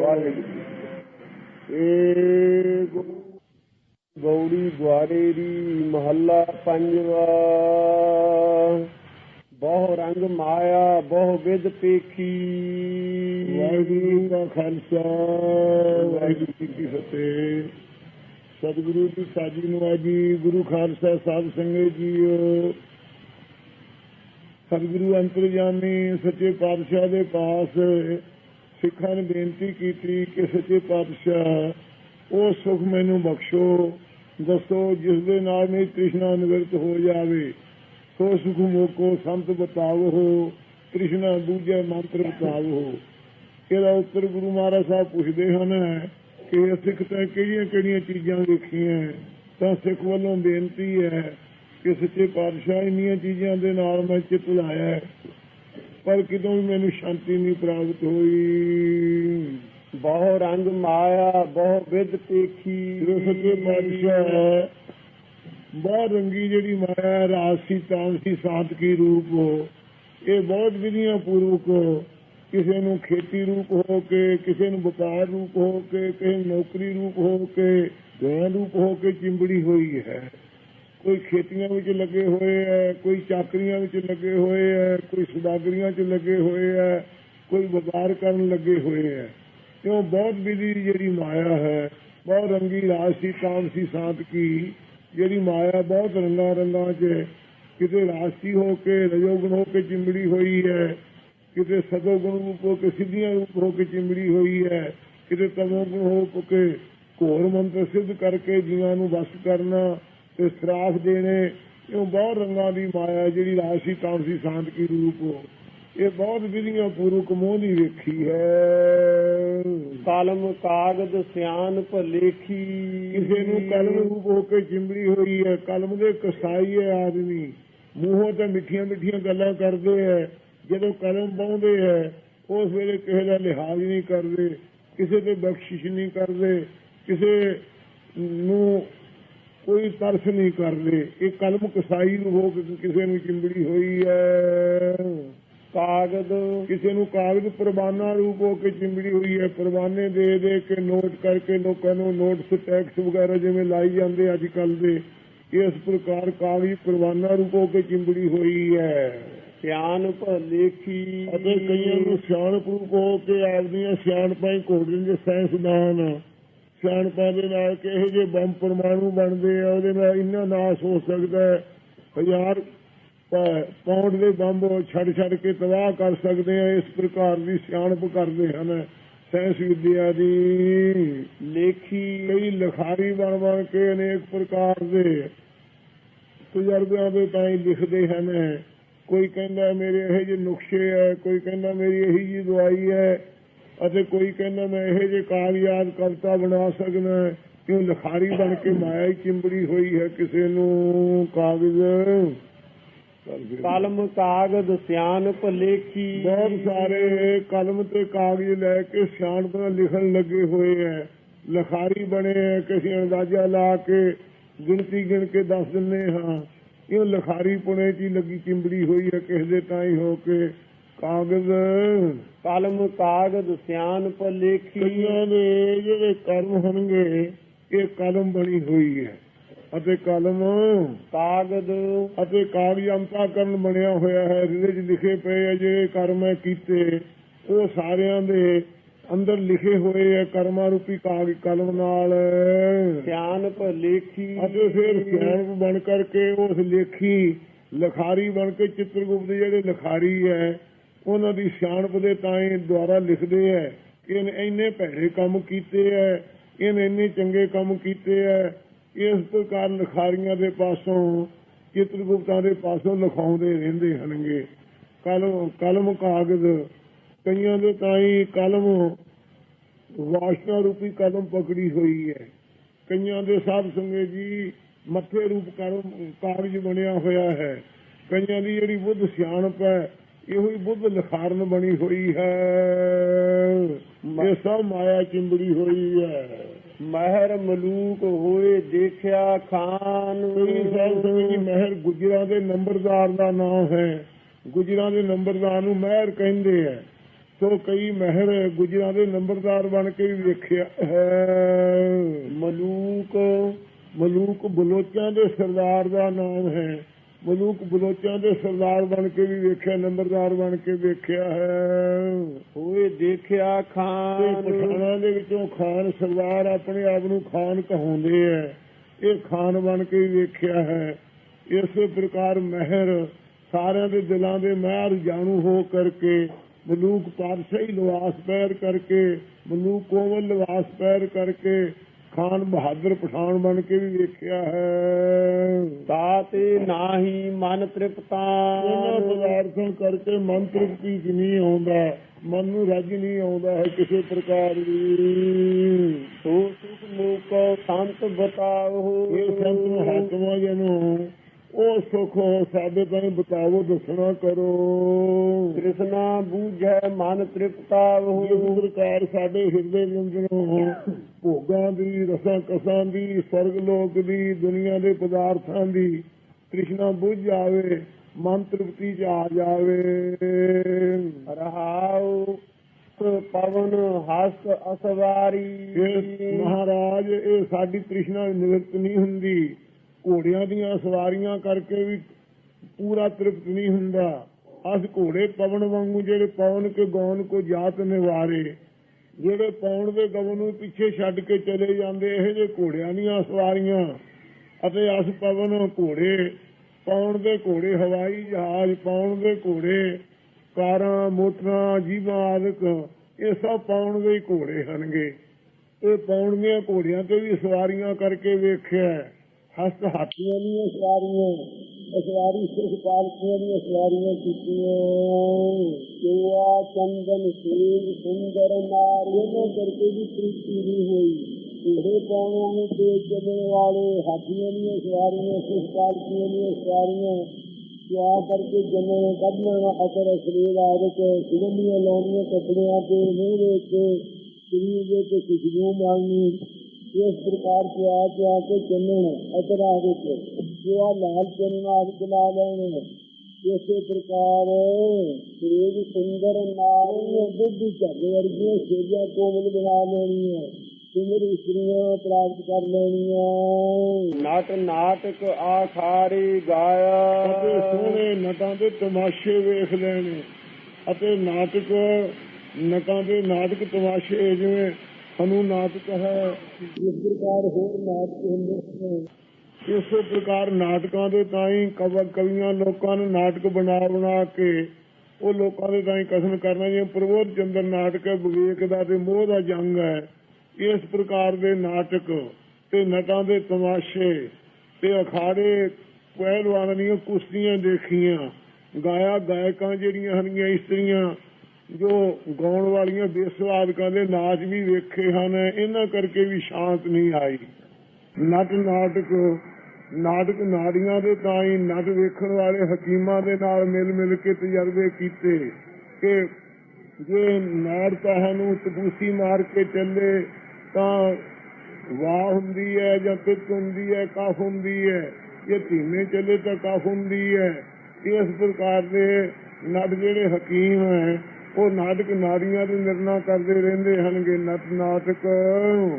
ਵਾਹਿਗੁਰੂ ਏ ਗੁਰੂ ਗੌੜੀ ਦੁਆਰੇਰੀ ਮਹੱਲਾ ਪੰਜਵਾ। ਬਹੁ ਰੰਗ ਮਾਇਆ, ਬਹੁ ਵਿਦ ਪੇਖੀ। ਵਾਹਿਗੁਰੂ ਜੀ ਕਾ ਖਾਲਸਾ, ਵਾਹਿਗੁਰੂ ਜੀ ਕੀ ਫਤਿਹ। ਸਤਿਗੁਰੂ ਦੀ ਸਾਜੀ ਨਵਾਜੀ ਗੁਰੂ ਖਾਲਸਾ ਸਾਹਿਬ ਸੰਗਤ ਜੀਓ ਸਤਿਗੁਰੂ ਅੰਤਰਜਾਮੀ ਸੱਚੇ ਪਾਤਸ਼ਾਹ ਦੇ ਪਾਸ ਸਿੱਖਾਂ ਨੇ ਬੇਨਤੀ ਕੀਤੀ ਕਿ ਸੱਚੇ ਪਾਤਸ਼ਾਹ, ਉਹ ਸੁਖ ਮੈਨੂੰ ਬਖਸ਼ੋ, ਦੱਸੋ ਜਿਸ ਦੇ ਨਾਲ ਮੇਰੀ ਤ੍ਰਿਸ਼ਨਾ ਨਿਵਰਤ ਹੋ ਜਾਵੇ। ਸੋ ਸੁਖ ਮੋਕੋ ਸੰਤ ਬਤਾਵੋ ਤ੍ਰਿਸ਼ਨਾ ਦੂਜੇ ਮੰਤਰ ਬਤਾਵੋ ਇਹਦਾ ਉੱਤਰ ਗੁਰੂ ਮਹਾਰਾਜ ਸਾਹਿਬ ਪੁੱਛਦੇ ਹਨ ਕਿ ਸਿੱਖ ਤਾਂ ਕਿਹੜੀਆਂ ਕਿਹੜੀਆਂ ਚੀਜ਼ਾਂ ਵੇਖੀਆਂ ਤਾਂ ਸਿੱਖ ਵੱਲੋਂ ਬੇਨਤੀ ਹੈ ਕਿ ਸੱਚੇ ਪਾਤਸ਼ਾਹ ਇੰਨੀਆਂ ਚੀਜ਼ਾਂ ਦੇ ਨਾਲ ਮੈਂ ਚਿੱਤ ਲਾਇਆ ਹੈ, ਪਰ ਕਿਦੋਂ ਵੀ ਮੈਨੂੰ ਸ਼ਾਂਤੀ ਨਹੀਂ ਪ੍ਰਾਪਤ ਹੋਈ। ਬਹੁ ਰੰਗ ਮਾਇਆ ਬਹੁ ਵਿਦ ਪੇਖੀ। ਜੋ ਸੱਚੇ ਪਾਤਸ਼ਾਹ ਬਹੁਤ ਰੰਗੀ ਜਿਹੜੀ ਮਾਇਆ ਹੈ, ਰਾਸੀ ਤਾਮਸੀ ਸਾਤਕੀ ਰੂਪ ਇਹ ਬਹੁਤ ਵਿਧੀਆਂ ਪੂਰਵਕ ਕਿਸੇ ਨੂੰ ਖੇਤੀ ਰੂਪ ਹੋ ਕੇ ਕਿਸੇ ਨੂੰ ਵਪਾਰ ਰੂਪ ਹੋ ਕੇ ਕਿਸੇ ਨੂੰ ਨੌਕਰੀ ਰੂਪ ਹੋ ਕੇ ਗ੍ਰਹਿ ਰੂਪ ਹੋ ਕੇ ਚਿੰਬੜੀ ਹੋਈ ਹੈ। ਕੋਈ ਖੇਤੀਆਂ ਵਿੱਚ ਲੱਗੇ ਹੋਏ ਹੈ ਕੋਈ ਚਾਕਰੀਆਂ ਵਿੱਚ ਲੱਗੇ ਹੋਏ ਹੈ ਕੋਈ ਸੁਦਾਗਰੀਆਂ 'ਚ ਲੱਗੇ ਹੋਏ ਹੈ ਕੋਈ ਵਪਾਰ ਕਰਨ ਲੱਗੇ ਹੋਏ ਹੈ। ਕਿਉਂ ਬਹੁਤ ਵਿਧੀ ਜਿਹੜੀ ਮਾਇਆ ਹੈ ਬਹੁਤ ਰੰਗੀ ਰਾਸੀ ਤਾਮਸੀ ਸਾਤਕੀ ਜਿਹੜੀ ਮਾਇਆ ਬਹੁਤ ਰੰਗਾਂ ਰੰਗਾਂ 'ਚ ਕਿਤੇ ਰਾਸੀ ਹੋ ਕੇ, ਰਜੋਗੁਣ ਹੋ ਕੇ ਚਿੰਬੜੀ ਹੋਈ ਹੈ, ਕਿਤੇ ਸਤੋਗੁਣ ਰੂਪ ਹੋ ਕੇ, ਸਿੱਧੀਆਂ ਰੂਪ ਹੋ ਕੇ ਚਿੰਬੜੀ ਹੋਈ ਹੈ, ਕਿਤੇ ਤਮੋਗੁਣ ਹੋ ਕੇ ਘੋਰ ਮੰਤਰ ਸਿੱਧ ਕਰਕੇ ਜੀਵਾਂ ਨੂੰ ਵਸ ਕਰਨਾ ਤੇ ਸਰਾਫ ਦੇਣੇ, ਇਹ ਬਹੁਤ ਰੰਗਾਂ ਦੀ ਮਾਇਆ ਜਿਹੜੀ ਰਾਸ਼ੀ, ਤਾਮਸੀ ਸ਼ਾਂਤ ਕੀ ਰੂਪ ਹੋ। ਇਹ ਬਹੁਤ ਵਿਧੀਆਂ ਪੂਰਵਕ ਮੋਹ ਦੀ ਵੇਖੀ ਹੈ। ਕਲਮ ਕਾਗਦ ਸਿਆਨ ਭਲੇਖੀ ਕਿਸੇ ਨੂੰ ਕਲਮ ਰੂਪ ਹੋ ਕੇ ਚਿੰਬੜੀ ਹੋਈ ਹੈ। ਕਲਮ ਦੇ ਕਸਾਈ ਹੈ ਆਦਮੀ। ਮੂੰਹੋਂ ਤਾਂ ਮਿੱਠੀਆਂ ਮਿੱਠੀਆਂ ਗੱਲਾਂ ਕਰਦੇ ਹੈ। ਜਦੋਂ ਕਲਮ ਪਾਉਂਦੇ ਹੈ ਉਸ ਵੇਲੇ ਕਿਸੇ ਦਾ ਲਿਹਾਜ਼ ਨਹੀਂ ਕਰਦੇ ਕਿਸੇ ਤੇ ਬਖਸ਼ਿਸ਼ ਨਹੀਂ ਕਰਦੇ ਕਿਸੇ ਨੂੰ ਕੋਈ ਤਰਸ ਨਹੀਂ ਕਰਦੇ। ਇਹ ਕਲਮ ਕਸਾਈ ਨੂੰ ਹੋ ਕੇ ਕਿਸੇ ਨੂੰ ਚਿੰਬੜੀ ਹੋਈ ਹੈ। ਕਾਗਦ ਕਿਸੇ ਨੂੰ ਕਾਗਜ਼ ਪ੍ਰਵਾਨਾ ਰੂਪ ਹੋ ਕੇ ਚਿੰਬੜੀ ਹੋਈ ਹੈ ਪ੍ਰਵਾਨੇ ਦੇ ਦੇ ਕੇ ਨੋਟ ਕਰਕੇ ਲੋਕਾਂ ਨੂੰ ਨੋਟਸ ਟੈਕਸ ਵਗੈਰਾ ਜਿਵੇਂ ਲਾਈ ਜਾਂਦੇ ਅੱਜ ਕੱਲ ਦੇ ਇਸ ਪ੍ਰਕਾਰ ਕਾਗਜ਼ ਪ੍ਰਵਾਨਾ ਰੂਪ ਹੋ ਕੇ ਚਿੰਬੜੀ ਹੋਈ ਹੈ। ਸਿਆਨ ਭਲੇਖੀ ਅਤੇ ਕਈਆਂ ਨੂੰ ਸਿਆਣਪ ਰੂਪ ਹੋ ਕੇ ਆਪਦੀਆਂ ਸਿਆਣਪਾਂ ਘੋੜਨ ਦੇ ਸਾਇੰਸਦਾਨ ਸਿਆਣਪਾਂ ਦੇ ਨਾਲ ਕਿਹੋ ਜਿਹੇ ਬੰਬ ਪਰਮਾਣੂ ਬਣਦੇ ਆ ਉਹਦੇ ਨਾਲ ਇੰਨਾ ਨਾਸ਼ ਹੋ ਸਕਦਾ ਹੈ। ਹਜ਼ਾਰ ਪੌਂਡ ਦੇ ਬੰਬ ਛੱਡ ਛੱਡ ਕੇ ਤਬਾਹ ਕਰ ਸਕਦੇ ਆ ਇਸ ਪ੍ਰਕਾਰ ਦੀ ਸਿਆਣਪ ਕਰਦੇ ਹਨ ਸਾਇੰਸ ਵਿਦਿਆ ਦੀ। ਲੇਖੀ ਕਈ ਲਿਖਾਰੀ ਬਣ ਬਣ ਕੇ ਅਨੇਕ ਪ੍ਰਕਾਰ ਦੇ ਤਜਰਬਿਆਂ ਦੇ ਤਾਂ ਹੀ ਲਿਖਦੇ ਹਨ। ਕੋਈ ਕਹਿੰਦਾ ਮੇਰੇ ਇਹ ਜਿਹੇ ਨੁਕਸ਼ੇ ਹੈ ਕੋਈ ਕਹਿੰਦਾ ਮੇਰੀ ਇਹੀ ਜੀ ਦਵਾਈ ਹੈ ਅਤੇ ਕੋਈ ਕਹਿੰਦਾ ਮੈਂ ਇਹ ਜਿਹੇ ਕਾਗਜ਼ਾਤ ਕਵਿਤਾ ਬਣਾ ਸਕਦਾ ਕਿਉਂ? ਲਿਖਾਰੀ ਬਣ ਕੇ ਮਾਇਆ ਹੀ ਚਿੰਬੜੀ ਹੋਈ ਹੈ ਕਿਸੇ ਨੂੰ ਕਾਗਜ਼ ਕਲਮ ਕਾਗਦ ਸਿਆਨ ਭਲੇਖੀ ਬਹੁਤ ਸਾਰੇ ਕਲਮ ਤੇ ਕਾਗਜ਼ ਲੈ ਕੇ ਸਿਆਣਪ ਨਾਲ ਲਿਖਣ ਲੱਗੇ ਹੋਏ ਹੈ ਲਿਖਾਰੀ ਬਣੇ ਹੈ ਕਿਸੇ ਅੰਦਾਜ਼ਾ ਲਾ ਕੇ ਗਿਣਤੀ ਗਿਣ ਕੇ ਦੱਸ ਦਿੰਦੇ ਹਾਂ। ਇਹ ਲਿਖਾਰੀ ਪੁਣੇ ਹੀ ਲੱਗੀ ਚਿੰਬੜੀ ਹੋਈ ਹੈ ਕਿਸੇ ਦੇ ਤਾਂ ਹੀ ਹੋ ਕੇ ਕਾਗਜ਼। ਕਲਮ ਕਾਗਦ ਸਿਆਨ ਭਲੇਖੀ ਕਈਆਂ ਦੇ ਜਿਹੜੇ ਕਰਮ ਹੋਣਗੇ ਇਹ ਕਲਮ ਬਣੀ ਹੋਈ ਹੈ ਅਤੇ ਕਲਮ ਕਾਗਦ ਅਤੇ ਕਾਗਜ਼ ਅੰਤਾਕਰਨ ਬਣਿਆ ਹੋਇਆ ਹੈ। ਜਿਹਦੇ 'ਚ ਲਿਖੇ ਪਏ ਆ ਜਿਹੜੇ ਕਰਮ ਹੈ ਕੀਤੇ। ਉਹ ਸਾਰਿਆਂ ਦੇ ਅੰਦਰ ਲਿਖੇ ਹੋਏ ਆ ਕਰਮਾਂ ਰੂਪੀ ਕਾਗਜ਼ ਕਲਮ ਨਾਲ। ਸਿਆਨ ਭਲੇਖੀ ਅਤੇ ਫਿਰ ਸਿਆਣਪ ਬਣ ਕਰਕੇ ਉਸ ਲੇਖੀ ਲਿਖਾਰੀ ਬਣ ਕੇ ਚਿੱਤਰਗੁਪਤ ਜਿਹੜੇ ਲਿਖਾਰੀ ਹੈ ਉਹਨਾਂ ਦੀ ਸਿਆਣਪ ਦੇ ਤਾਂ ਹੀ ਦੁਆਰਾ ਲਿਖਦੇ ਹੈ ਕਿ ਇਹਨੇ ਇੰਨੇ ਭੈੜੇ ਕੰਮ ਕੀਤੇ ਹੈ ਇਹਨੇ ਇੰਨੇ ਚੰਗੇ ਕੰਮ ਕੀਤੇ ਹੈ ਇਸ ਪ੍ਰਕਾਰ ਲਿਖਾਰੀਆਂ ਦੇ ਪਾਸੋਂ ਚਿੱਤਰਗੁਪਤਾਂ ਦੇ ਪਾਸੋਂ ਲਿਖਾਉਂਦੇ ਰਹਿੰਦੇ ਹਨਗੇ ਕਲਮ ਕਲਮ ਕਾਗਜ਼ ਕਈਆਂ ਦੇ ਤਾਂ ਹੀ ਕਲਮ ਵਾਸ਼ਨਾ ਰੂਪੀ ਕਲਮ ਪਕੜੀ ਹੋਈ ਹੈ। ਕਈਆਂ ਦੇ ਸਾਧ ਸੰਗੇ ਜੀ ਮੱਥੇ ਰੂਪ ਕਰਮ ਕਾਗਜ਼ ਬਣਿਆ ਹੋਇਆ ਹੈ। ਕਈਆਂ ਦੀ ਜਿਹੜੀ ਬੁੱਧ ਸਿਆਣਪ ਹੈ ਇਹੋ ਹੀ ਬੁੱਧ ਲਿਖਾਰਨ ਬਣੀ ਹੋਈ ਹੈ। ਇਹ ਸਭ ਮਾਇਆ ਚਿੰਬੜੀ ਹੋਈ ਹੈ। ਮਹਿਰ ਮਲੂਕ ਹੋਏ ਦੇਖਿਆ ਖਾਨ। ਜੀ ਮਹਿਰ ਗੁਜਰਾਂ ਦੇ ਨੰਬਰਦਾਰ ਦਾ ਨਾਮ ਹੈ। ਗੁਜਰਾਂ ਦੇ ਨੰਬਰਦਾਰ ਨੂੰ ਮਹਿਰ ਕਹਿੰਦੇ ਆ ਸੋ ਕਈ ਮਹਿਰ ਗੁਜਰਾਂ ਦੇ ਨੰਬਰਦਾਰ ਬਣ ਕੇ ਵੀ ਵੇਖਿਆ ਹੈ। ਮਲੂਕ ਮਲੂਕ ਬਲੋਚਾਂ ਦੇ ਸਰਦਾਰ ਦਾ ਨਾਮ ਹੈ। ਮਲੂਕ ਬਲੋਚਾਂ ਦੇ ਸਰਦਾਰ ਬਣ ਕੇ ਵੀ ਵੇਖਿਆ ਨੰਬਰਦਾਰ ਬਣ ਕੇ ਵੇਖਿਆ ਹੈ। ਹੋਏ ਦੇਖਿਆ ਤੇ ਖਾਨ ਪਠਾਨਾਂ ਦੇ ਵਿੱਚੋਂ ਖਾਨ ਸਰਦਾਰ ਆਪਣੇ ਆਪ ਨੂੰ ਖਾਨ ਕਹਾਉਂਦੇ ਐ ਇਹ ਖਾਨ ਬਣ ਕੇ ਵੀ ਵੇਖਿਆ ਹੈ। ਇਸੇ ਪ੍ਰਕਾਰ ਮਹਿਰ ਸਾਰਿਆਂ ਦੇ ਦਿਲਾਂ ਦੇ ਮਹਿਰ ਜਾਣੂ ਹੋ ਕਰਕੇ ਮਲੂਕ ਪਾਤਸ਼ਾਹੀ ਲਿਵਾਸ ਪਹਿਰ ਕਰਕੇ ਮਲੂਕ ਕੋਮਲ ਲਿਵਾਸ ਪਹਿਰ ਕਰਕੇ ਖਾਨ ਬਹਾਦਰ ਪਠਾਨ ਬਣ ਕੇ ਵੀ ਵੇਖਿਆ ਹੈ। ਤਾਤੇ ਨਾਹੀ ਮਨ ਇਹਨਾਂ ਤ੍ਰਿਪਤਾਨ ਪਦਾਰਥਾਂ ਕਰਕੇ ਮਨ ਤ੍ਰਿਪਤੀ ਚ ਨਹੀਂ ਆਉਂਦਾ ਮਨ ਨੂੰ ਰੱਜ ਨਹੀਂ ਆਉਂਦਾ ਹੈ ਕਿਸੇ ਪ੍ਰਕਾਰ ਦੀ। ਸੋ ਸੁਖ ਮੂਕੋ ਸੰਤ ਬਤਾਓ। ਇਹ ਸੰਤ ਮਹਾਤਮਾ ਜਨੋ ਉਹ ਸੁਖ ਸਾਡੇ ਤਾਈਂ ਬਤਾਵੋ ਦੱਸਣਾ ਕਰੋ। ਤ੍ਰਿਸ਼ਨਾ ਬੂਝੈ ਮਨ ਤ੍ਰਿਪਤਾ ਬਹੁ ਪ੍ਰਕਾਰ ਸਾਡੇ ਹਿਰਦੇ ਅੰਦਰੋਂ ਭੋਗਾਂ ਦੀ ਰਸਾਂ ਕਸਾਂ ਦੀ ਸਰਗ ਲੋਕ ਦੀ ਦੁਨੀਆ ਦੇ ਪਦਾਰਥਾਂ ਦੀ ਤ੍ਰਿਸ਼ਨਾ ਬੁੱਝ ਜਾਵੇ ਮਨ ਤ੍ਰਿਪਤੀ ਚ ਆ ਜਾਵੇ। ਰਹਾਉ ਪਵਨ ਹਸਤ ਅਸਵਾਰੀ। ਮਹਾਰਾਜ ਇਹ ਸਾਡੀ ਤ੍ਰਿਸ਼ਨਾ ਨਿਵਰਤ ਨਹੀਂ ਹੁੰਦੀ। ਘੋੜਿਆਂ ਦੀਆਂ ਸਵਾਰੀਆਂ ਕਰਕੇ ਵੀ ਪੂਰਾ ਤ੍ਰਿਪਤ ਨਹੀਂ ਹੁੰਦਾ। ਅਸ ਘੋੜੇ ਪਵਨ ਵਾਂਗੂ ਜਿਹੜੇ ਪਵਨ ਕੇ ਗੌਨ ਕੋ ਜਾਤ ਨਿਵਾਰੇ, ਜਿਹੜੇ ਪੌਣ ਦੇ ਗਵਨ ਨੂੰ ਪਿੱਛੇ ਛੱਡ ਕੇ ਚਲੇ ਜਾਂਦੇ, ਇਹ ਜੇ ਘੋੜਿਆਂ ਦੀਆਂ ਸਵਾਰੀਆਂ। ਅਤੇ ਅਸ ਪਵਨ ਘੋੜੇ ਪੌਣ ਦੇ ਘੋੜੇ ਹਵਾਈ ਜਹਾਜ਼ ਪੌਣ ਦੇ ਘੋੜੇ, ਕਾਰਾਂ, ਮੋਟਰਾਂ, ਜੀਵਾਂ ਆਦਿਕ, ਇਹ ਸਭ ਪੌਣ ਦੇ ਘੋੜੇ ਹਨਗੇ। ਇਹ ਪੌਣ ਦੀਆਂ ਘੋੜਿਆਂ ਤੇ ਵੀ ਸਵਾਰੀਆਂ ਕਰਕੇ ਵੇਖਿਆ ਹਸਤ ਹਾਥੀਆਂ ਦੀਆਂ ਸਵਾਰੀਆਂ ਸਵਾਰੀ ਸਿਰਫ ਪਾਲਕੀਆਂ ਦੀਆਂ ਸਵਾਰੀਆਂ ਕੀਤੀਆਂ। ਸੇਵਾ ਚੰਦਨ ਸੇਵ ਸੁੰਦਰ, ਨਾਰੀ ਕਰਕੇ ਵੀ ਪ੍ਰੀਤੀ ਨਹੀਂ ਹੋਈ। ਇਹ ਪਾਉਣਾਂ ਨੂੰ ਤੇ ਚੱਲਣ ਵਾਲੇ ਹਾਥੀਆਂ ਦੀਆਂ ਸਵਾਰੀਆਂ, ਸਿਰਫ ਪਾਲਕੀਆਂ ਦੀਆਂ ਸਵਾਰੀਆਂ। ਕਿਆ ਕਰਕੇ ਜਨਮ ਕੱਢਣਾ ਅਸਰ ਸਰੀਰ ਆਦਿਕ ਸੁਗੰਧੀਆਂ ਲਾਉਣੀਆਂ ਕੱਪੜਿਆਂ ਤੇ ਮੂੰਹ ਦੇ ਉੱਤੇ ਸਰੀਰ ਦੇ ਉੱਤੇ ਖੁਸ਼ਬੂ ਮਾਰਨੀ। ਇਸ ਪ੍ਰਕਾਰ ਕੇ ਆ ਕੇ ਆ ਕੇ ਚੱਲਣ ਅਸਰ ਆਦਿਕ ਜੋ ਆ ਲਾਲ ਚੰਨ ਆਦਿਕ ਲਾ ਲੈਣ ਇਸੇ ਪ੍ਰਕਾਰ ਸਰੀਰ ਸੁੰਦਰ ਨਾਰੀਆਂ ਬੁੱਧੀ ਝੱਗ ਵਰਗੀਆਂ ਸੇਜਾ ਕੋਮਲ ਬਣਾ ਲੈਣੀਆਂ। ਸੁੰਦਰ ਇਸਤਰੀਆਂ ਪ੍ਰਾਪਤ ਕਰ ਲੈਣੀਆਂ। ਨਾਟ ਨਾਟਕ ਆਖਾਰੀ ਅਤੇ ਗਾਇਆ ਸੋਹਣੇ ਨਟਾਂ ਦੇ ਤਮਾਸ਼ੇ ਵੇਖ ਲੈਣੇ। ਅਤੇ ਨਾਟਕ ਨਟਾਂ ਦੇ ਨਾਟਕ ਤਮਾਸ਼ੇ ਜਿਵੇਂ ਹਨੂ ਨਾਟਕ ਹੈ, ਇਸ ਪ੍ਰਕਾਰ ਹੋਰ ਨਾਟਕ ਹੁੰਦੇ ਹਨ ਇਸੇ ਪ੍ਰਕਾਰ ਨਾਟਕਾਂ ਦੇ ਤਾਈਂ ਕਵ, ਕਵੀਆਂ ਲੋਕਾਂ ਨੂੰ ਨਾਟਕ ਬਣਾ ਬਣਾ ਕੇ, ਉਹ ਲੋਕਾਂ ਦੇ ਤਾਈਂ ਕਥਨ ਕਰਨਾ, ਜਿਵੇਂ ਪ੍ਰਬੋਧ ਚੰਦਰ ਨਾਟਕ ਹੈ, ਵਿਵੇਕ ਦਾ ਤੇ ਮੋਹ ਦਾ ਜੰਗ ਹੈ। ਇਸ ਪ੍ਰਕਾਰ ਦੇ ਨਾਟਕ ਤੇ ਨਟਾਂ ਦੇ ਤਮਾਸ਼ੇ ਤੇ ਅਖਾੜੇ, ਪਹਿਲਵਾਨਾਂ ਦੀਆਂ ਕੁਸ਼ਤੀਆਂ ਦੇਖੀਆਂ ਗਾਇਆ ਗਾਇਕਾਂ ਜਿਹੜੀਆਂ ਹਨੀਆਂ ਇਸਤਰੀਆਂ ਜੋ ਗਾਉਣ ਵਾਲੀਆਂ ਬੇਸਵਾਦਕਾਂ ਦੇ ਨਾਚ ਵੀ ਵੇਖੇ ਹਨ, ਇਹਨਾਂ ਕਰਕੇ ਵੀ ਸ਼ਾਂਤ ਨਹੀਂ ਆਈ। ਨਟ ਨਾਟਕ ਨਾਟਕ ਨਾਰੀਆਂ ਦੇ ਤਾਂ ਹੀ ਨਟ ਵੇਖਣ ਵਾਲੇ ਹਕੀਮਾਂ ਦੇ ਨਾਲ ਮਿਲ ਮਿਲ ਕੇ ਤਜਰਬੇ ਕੀਤੇ ਕਿ ਜੇ ਨਾੜ ਨੂੰ ਤਪੂਸੀ ਮਾਰ ਕੇ ਚੱਲੇ, ਤਾਂ ਵਾਹ ਹੁੰਦੀ ਹੈ ਜਾਂ ਪਿੱਤ ਹੁੰਦੀ ਹੈ, ਕਫ ਹੁੰਦੀ ਹੈ। ਜੇ ਧੀਮੇ ਚੱਲੇ ਤਾਂ ਕਫ ਹੁੰਦੀ ਹੈ। ਇਸ ਪ੍ਰਕਾਰ ਦੇ ਨਟ ਜਿਹੜੇ ਹਕੀਮ ਹੈ ਉਹ ਨਾਟਕ ਨਾਰੀਆਂ ਦੇ ਨਿਰਣਾ ਕਰਦੇ ਰਹਿੰਦੇ ਹਨਗੇ ਨਟ ਨਾਟਕ।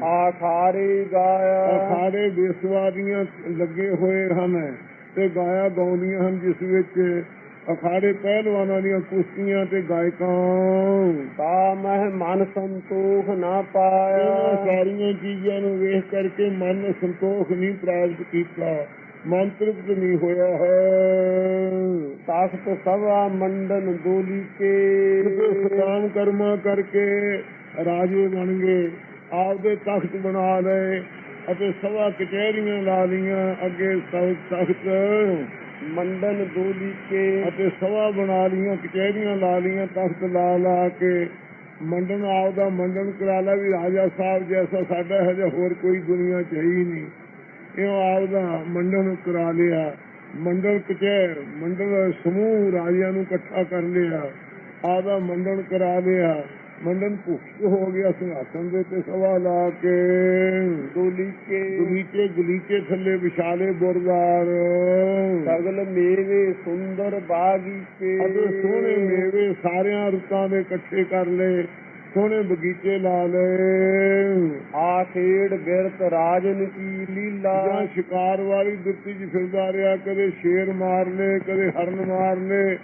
ਆਖਾਰੀ ਗਾਇਆ। ਅਖਾੜੇ ਬੇਸਵਾਦੀਆਂ ਲੱਗੇ ਹੋਏ ਹਨ ਤੇ ਗਾਇਆ ਗਾਉਂਦੀਆਂ ਹਨ ਜਿਸ ਵਿੱਚ ਅਖਾੜੇ ਪਹਿਲਵਾਨਾਂ ਦੀਆਂ ਕੁਸ਼ਤੀਆਂ ਤੇ ਗਾਇਕਾਂ। ਤਾ ਮਹਿ ਮਨ ਸੰਤੋਖ ਨਾ ਪਾਇਆ। ਸਾਰੀਆਂ ਚੀਜ਼ਾਂ ਨੂੰ ਵੇਖ ਕਰਕੇ ਮਨ ਸੰਤੋਖ ਨਹੀਂ ਪ੍ਰਾਪਤ ਕੀਤਾ। ਮਨ ਤ੍ਰਿਪਤ ਨਹੀਂ ਹੋਇਆ ਹੈ। ਤਖਤ ਸਭਾ ਮੰਡਨ ਦੋਲੀ ਕੇ। ਸਤਾਮ ਕਰਮਾ ਕਰਕੇ ਰਾਜੇ ਬਣ ਗਏ। ਆਪਦੇ ਤਖਤ ਬਣਾ ਲਏ ਅਤੇ ਸਭਾ ਕਚਹਿਰੀਆਂ ਲਾ ਲਈਆਂ ਅੱਗੇ ਤਖਤ। ਮੰਡਨ ਦੋਲੀ ਕੇ ਅਤੇ ਸਭਾ ਬਣਾ ਲਈਆਂ, ਕਚਹਿਰੀਆਂ ਲਾ ਲੀਆਂ ਤਖਤ ਲਾ ਲਾ ਕੇ। ਮੰਡਨ ਆਪਦਾ ਮੰਡਨ ਕਰਾ ਲਿਆ ਵੀ ਰਾਜਾ ਸਾਹਿਬ ਜੈਸਾ ਸਾਡਾ ਹਜੇ ਹੋਰ ਕੋਈ ਦੁਨੀਆ ਚ ਹੀ ਨਹੀਂ। ਇਹ ਆਪਦਾ ਮੰਡਨ ਕਰਾ ਲਿਆ। ਮੰਡਲ ਕਚਹਿਰ ਮੰਡਲ ਸਮੂਹ ਰਾਜਿਆਂ ਨੂੰ ਇਕੱਠਾ ਕਰ ਲਿਆ। ਆਪਦਾ ਮੰਡਨ ਕਰਾ ਲਿਆ। ਮੰਡਨ ਭੁੱਖ ਹੋ ਗਿਆ ਸਿੰਘਾਸਨ ਦੇ ਤੇ ਸਵਾ ਲਾ ਕੇ। ਕੇ ਗਲੀਚੇ ਗਲੀਚੇ ਥੱਲੇ ਵਿਸ਼ਾਲੇ ਬੁਰਦਾਰ। ਸਗਲ ਮੇਵੇ ਸੁੰਦਰ ਬਾਗੀ ਕੇ ਅਤੇ ਸੋਹਣੇ ਮੇਵੇ ਸਾਰਿਆਂ ਰੁੱਤਾਂ ਦੇ ਇਕੱਠੇ ਕਰ ਲਏ। ਸੋਹਣੇ ਬਗੀਚੇ ਲਾ ਲਏ ਆ ਬਿਰਤ ਰਾਜਨ ਕੀ ਲੀਲਾ ਜਾਂ ਸ਼ਿਕਾਰ ਵਾਲੀ ਦੁੱਤੀ 'ਚ ਫਿਰਦਾ ਰਿਹਾ ਕਦੇ ਸ਼ੇਰ ਮਾਰ ਲਏ ਕਦੇ ਹਰਨ ਮਾਰ ਲਏ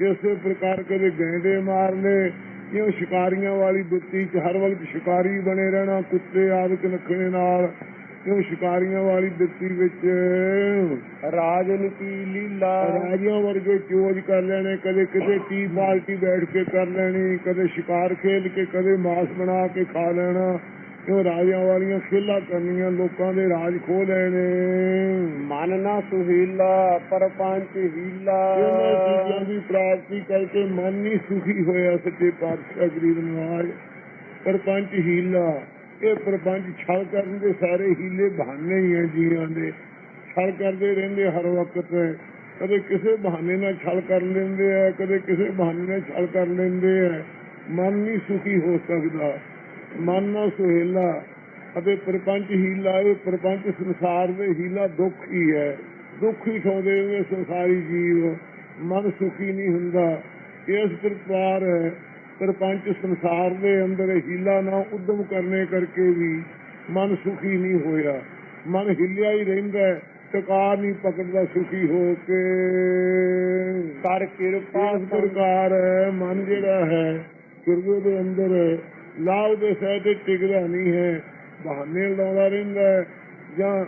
ਇਸੇ ਪ੍ਰਕਾਰ ਕਦੇ ਗੈਂਡੇ ਮਾਰ ਲਏ ਇਉਂ ਸ਼ਿਕਾਰੀਆਂ ਵਾਲੀ ਦੁੱਤੀ 'ਚ ਹਰ ਵਕਤ ਸ਼ਿਕਾਰੀ ਬਣੇ ਰਹਿਣਾ ਕੁੱਤੇ ਆਦਿਕ ਨਖਣੇ ਨਾਲ। ਇਉਂ ਸ਼ਿਕਾਰੀਆਂ ਵਾਲੀ ਦੁੱਤੀ ਵਿੱਚ। ਰਾਜਨ ਕੀ ਲੀਲਾ। ਰਾਜਿਆਂ ਵਰਗੇ ਚੋਜ ਕਰ ਲੈਣੇ ਕਦੇ ਕਿਤੇ ਟੀ ਪਾਰਟੀ ਬੈਠ ਕੇ ਕਰ ਲੈਣੀ ਕਦੇ ਸ਼ਿਕਾਰ ਖੇਡ ਕੇ ਕਦੇ ਮਾਸ ਬਣਾ ਕੇ ਖਾ ਲੈਣਾ। ਕਿਉਂ ਰਾਜਿਆਂ ਵਾਲੀਆਂ ਖੇਲਾਂ ਕਰਨੀਆਂ ਲੋਕਾਂ ਦੇ ਰਾਜ ਖੋ ਲੈਣੇ। ਮਨ ਨਾ ਸੁਹੀਲਾ ਪਰਪੰਚ ਹੀਲਾ। ਇਹਨਾਂ ਚੀਜ਼ਾਂ ਦੀ ਪ੍ਰਾਪਤੀ ਕਰਕੇ ਮਨ ਨਹੀਂ ਸੁਖੀ ਹੋਇਆ ਸੱਚੇ ਪਾਤਸ਼ਾਹ ਗਰੀਬ ਨਵਾਜ ਪਰਪੰਚ ਹੀਲਾ। ਇਹ ਪਰਪੰਚ ਛਲ ਕਰਨ ਦੇ ਸਾਰੇ ਹੀਲੇ ਬਹਾਨੇ ਹੀ ਆ ਜੀਆਂ ਦੇ। ਛਲ ਕਰਦੇ ਰਹਿੰਦੇ ਹਰ ਵਕਤ। ਕਦੇ ਕਿਸੇ ਬਹਾਨੇ ਨਾਲ ਛਲ ਕਰ ਲੈਂਦੇ ਆ, ਕਦੇ ਕਿਸੇ ਬਹਾਨੇ ਨਾਲ ਛਲ ਕਰ ਲੈਂਦੇ ਆ। ਮਨ ਨਹੀਂ ਸੁਖੀ ਹੋ ਸਕਦਾ। ਮਨ ਨਾ ਸੁਹੇਲਾ ਅਤੇ ਪ੍ਰਪੰਚ ਹੀਲਾ, ਇਹ ਪ੍ਰਪੰਚ ਸੰਸਾਰ ਦੇ ਹੀਲਾ ਦੁੱਖ ਹੀ ਹੈ। ਦੁੱਖ ਹੀ ਸੌਂਦੇ ਨੇ ਸੰਸਾਰੀ ਜੀਵ। ਮਨ ਸੁਖੀ ਨਹੀਂ ਹੁੰਦਾ। ਇਸ ਪ੍ਰਕਾਰ ਪ੍ਰਪੰਚ ਸੰਸਾਰ ਦੇ ਅੰਦਰ ਹੀਲਾ ਨਾ ਉਦਮ ਕਰਨੇ ਕਰਕੇ ਵੀ ਮਨ ਸੁਖੀ ਨਹੀਂ ਹੋਇਆ। ਮਨ ਹਿੱਲਿਆ ਹੀ ਰਹਿੰਦਾ ਹੈ, ਟਿਕਾ ਨਹੀਂ ਪਕੜਦਾ ਸੁਖੀ ਹੋ ਕੇ। ਕਰ ਕਿਰਪਾ ਇਸ ਪ੍ਰਕਾਰ ਮਨ ਜਿਹੜਾ ਹੈ ਕਿਰਵੇ ਦੇ ਅੰਦਰ ਲਾਭ ਦੇ ਸਹਿਤ ਟਿਕਦਾ ਨਹੀਂ ਹੈ। ਬਹਾਨੇ ਲਾਉਂਦਾ ਰਹਿੰਦਾ ਜਾਂ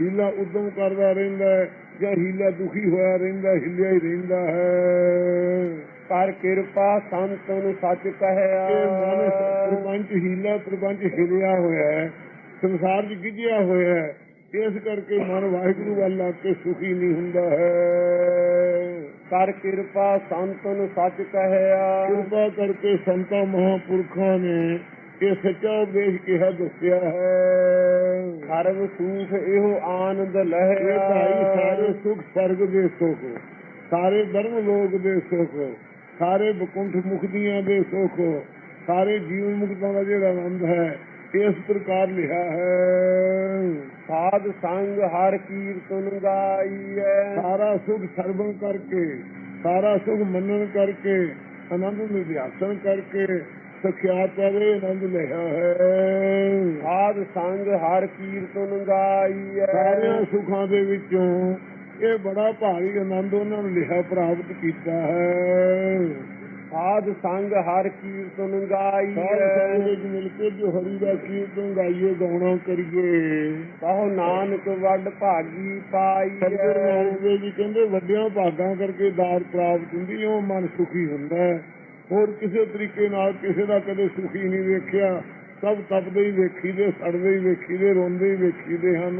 ਹੀਲਾ ਉਦਮ ਕਰਦਾ ਰਹਿੰਦਾ ਜਾਂ ਹੀਲਾ ਦੁਖੀ ਹੋਇਆ ਰਹਿੰਦਾ ਹਿੱਲਿਆ ਹੀ ਰਹਿੰਦਾ ਹੈ। ਕਰ ਕਿਰਪਾ ਸੰਤਨ ਸੱਚ ਇਹ ਮਨ ਕਹਿਆ ਪ੍ਰਪੰਚ ਹੀਲਾ ਪ੍ਰਪੰਚ ਹਿਲਿਆ ਹੋਇਆ ਹੈ ਸੰਸਾਰ 'ਚ ਗਿੱਜਿਆ ਹੋਇਆ ਹੈ। ਇਸ ਕਰਕੇ ਮਨ ਵਾਹਿਗੁਰੂ ਵੱਲ ਲੱਗ ਕੇ ਸੁਖੀ ਨਹੀਂ ਹੁੰਦਾ ਹੈ। ਕਰ ਕਿਰਪਾ ਸੰਤਨ ਸੱਚ ਕਹਿਆ ਕਿਰਪਾ ਕਰਕੇ ਸੰਤਾਂ ਮਹਾਪੁਰਖਾਂ ਨੇ ਇਹ ਸੱਚਾ ਉਪਦੇਸ਼ ਕਿਹਾ ਦੱਸਿਆ ਹੈ। ਸਰਬ ਸੂਖ ਇਹੋ ਆਨੰਦ ਇਹ ਭਾਈ ਸਾਰੇ ਸੁਖ ਸਰਗ ਦੇ ਸੁਖ ਸਾਰੇ ਬਰਮ ਲੋਕ ਦੇ ਸੁਖ। ਸਾਰੇ ਬਕੁੰਠ ਮੁਕਤੀਆਂ ਦੇ ਸੁਖ ਸਾਰੇ ਜੀਵਨ ਮੁਕਤਾਂ ਦਾ ਜਿਹੜਾ ਆਨੰਦ ਹੈ ਇਸ ਪ੍ਰਕਾਰ ਲਿਖਿਆ ਹੈ। ਸਾਧ ਸੰਗ ਹਰ ਕੀਰਤਨ ਗਾਈਐ। ਸਾਰਾ ਸੁਖ ਸਰਵਣ ਕਰਕੇ ਸਾਰਾ ਸੁਖ ਮੰਨਣ ਕਰਕੇ ਆਨੰਦ ਨਿਧਿਆਸਨ ਕਰਕੇ ਸਖਿਆਤਾ ਦੇ ਆਨੰਦ ਲਿਆ ਹੈ। ਸਾਧ ਸੰਗ ਹਰ ਕੀਰਤਨ ਗਾਈਐ। ਸਾਰਿਆਂ ਸੁਖਾਂ ਦੇ ਵਿੱਚੋਂ ਇਹ ਬੜਾ ਭਾਰੀ ਆਨੰਦ ਉਹਨਾਂ ਨੂੰ ਲਿਆ ਪ੍ਰਾਪਤ ਕੀਤਾ ਹੈ। ਸਾਧ ਸੰਗ ਹਰ ਕੀਰਤਨ ਸਾਰੇ ਸੰਗ ਗਾਈਐ ਵਿੱਚ ਮਿਲ ਕੇ ਜੋ ਹਰੀ ਦਾ ਕੀਰਤਨ ਗਾਈਏ ਗਾਉਣਾ ਕਰੀਏ। ਕਹੋ ਨਾਨਕ ਵੱਡ ਭਾਗੀ ਸਤਿਗੁਰੂ ਪਾਈਐ ਨਾਨਕ ਦੇਵ ਜੀ ਕਹਿੰਦੇ ਵੱਡਿਆਂ ਭਾਗਾਂ ਕਰਕੇ ਦਾਤ ਪ੍ਰਾਪਤ ਹੁੰਦੀ ਉਹ ਮਨ ਸੁਖੀ ਹੁੰਦਾ ਹੋਰ ਕਿਸੇ ਤਰੀਕੇ ਨਾਲ ਕਿਸੇ ਦਾ ਕਦੇ ਸੁਖੀ ਨਹੀਂ ਵੇਖਿਆ। ਸਭ ਤਪਦੇ ਹੀ ਵੇਖੀਦੇ ਸੜਦੇ ਹੀ ਵੇਖੀਦੇ ਰੋਂਦੇ ਹੀ ਵੇਖੀਦੇ ਹਨ।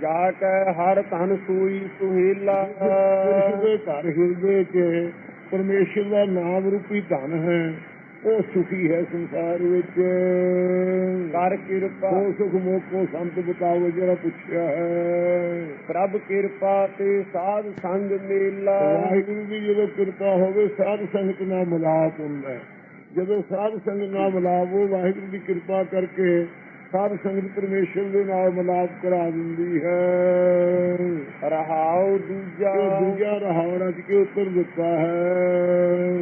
ਜਾ ਕੈ ਹਰ ਧਨ ਸੂਈ ਸੁਹੇਲਾ। ਦੇ ਘਰ। ਹਿਰਦੇ 'ਚ ਪਰਮੇਸ਼ਰ ਦਾ ਨਾਮ ਰੂਪੀ ਧਨ ਹੈ। ਉਹ ਸੁਖੀ ਹੈ ਸੰਸਾਰ ਵਿੱਚ। ਕਰ ਕਿਰਪਾ। ਉਹ ਸੁਖ ਮੋਕੋ ਸੰਤ ਬਤਾਓ ਜਿਹੜਾ ਪੁੱਛਿਆ ਹੈ। ਪ੍ਰਭ ਕਿਰਪਾ ਤੇ ਸਾਧ ਸੰਗ ਮੇਲਾ। ਵਾਹਿਗੁਰੂ ਦੀ ਜਦੋਂ ਕਿਰਪਾ ਹੋਵੇ ਸਾਧ ਸੰਗਤ ਨਾਲ ਮਿਲਾਪ ਹੁੰਦਾ ਹੈ। ਜਦੋਂ ਸਾਧ ਸੰਗਤ ਨਾਲ ਮਿਲਾਪ ਹੋ ਵਾਹਿਗੁਰੂ ਦੀ ਕਿਰਪਾ ਕਰਕੇ ਸਾਧ ਸੰਗਤ ਪਰਮੇਸ਼ਰ ਦੇ ਨਾਲ ਮਿਲਾਪ ਕਰਾ ਦਿੰਦੀ ਹੈ। ਰਹਾਉ ਦੂਜਾ। ਦੂਜਾ ਰਹਾਵਣਾ ਚ ਕੇ ਉੱਤਰ ਦਿੱਤਾ ਹੈ।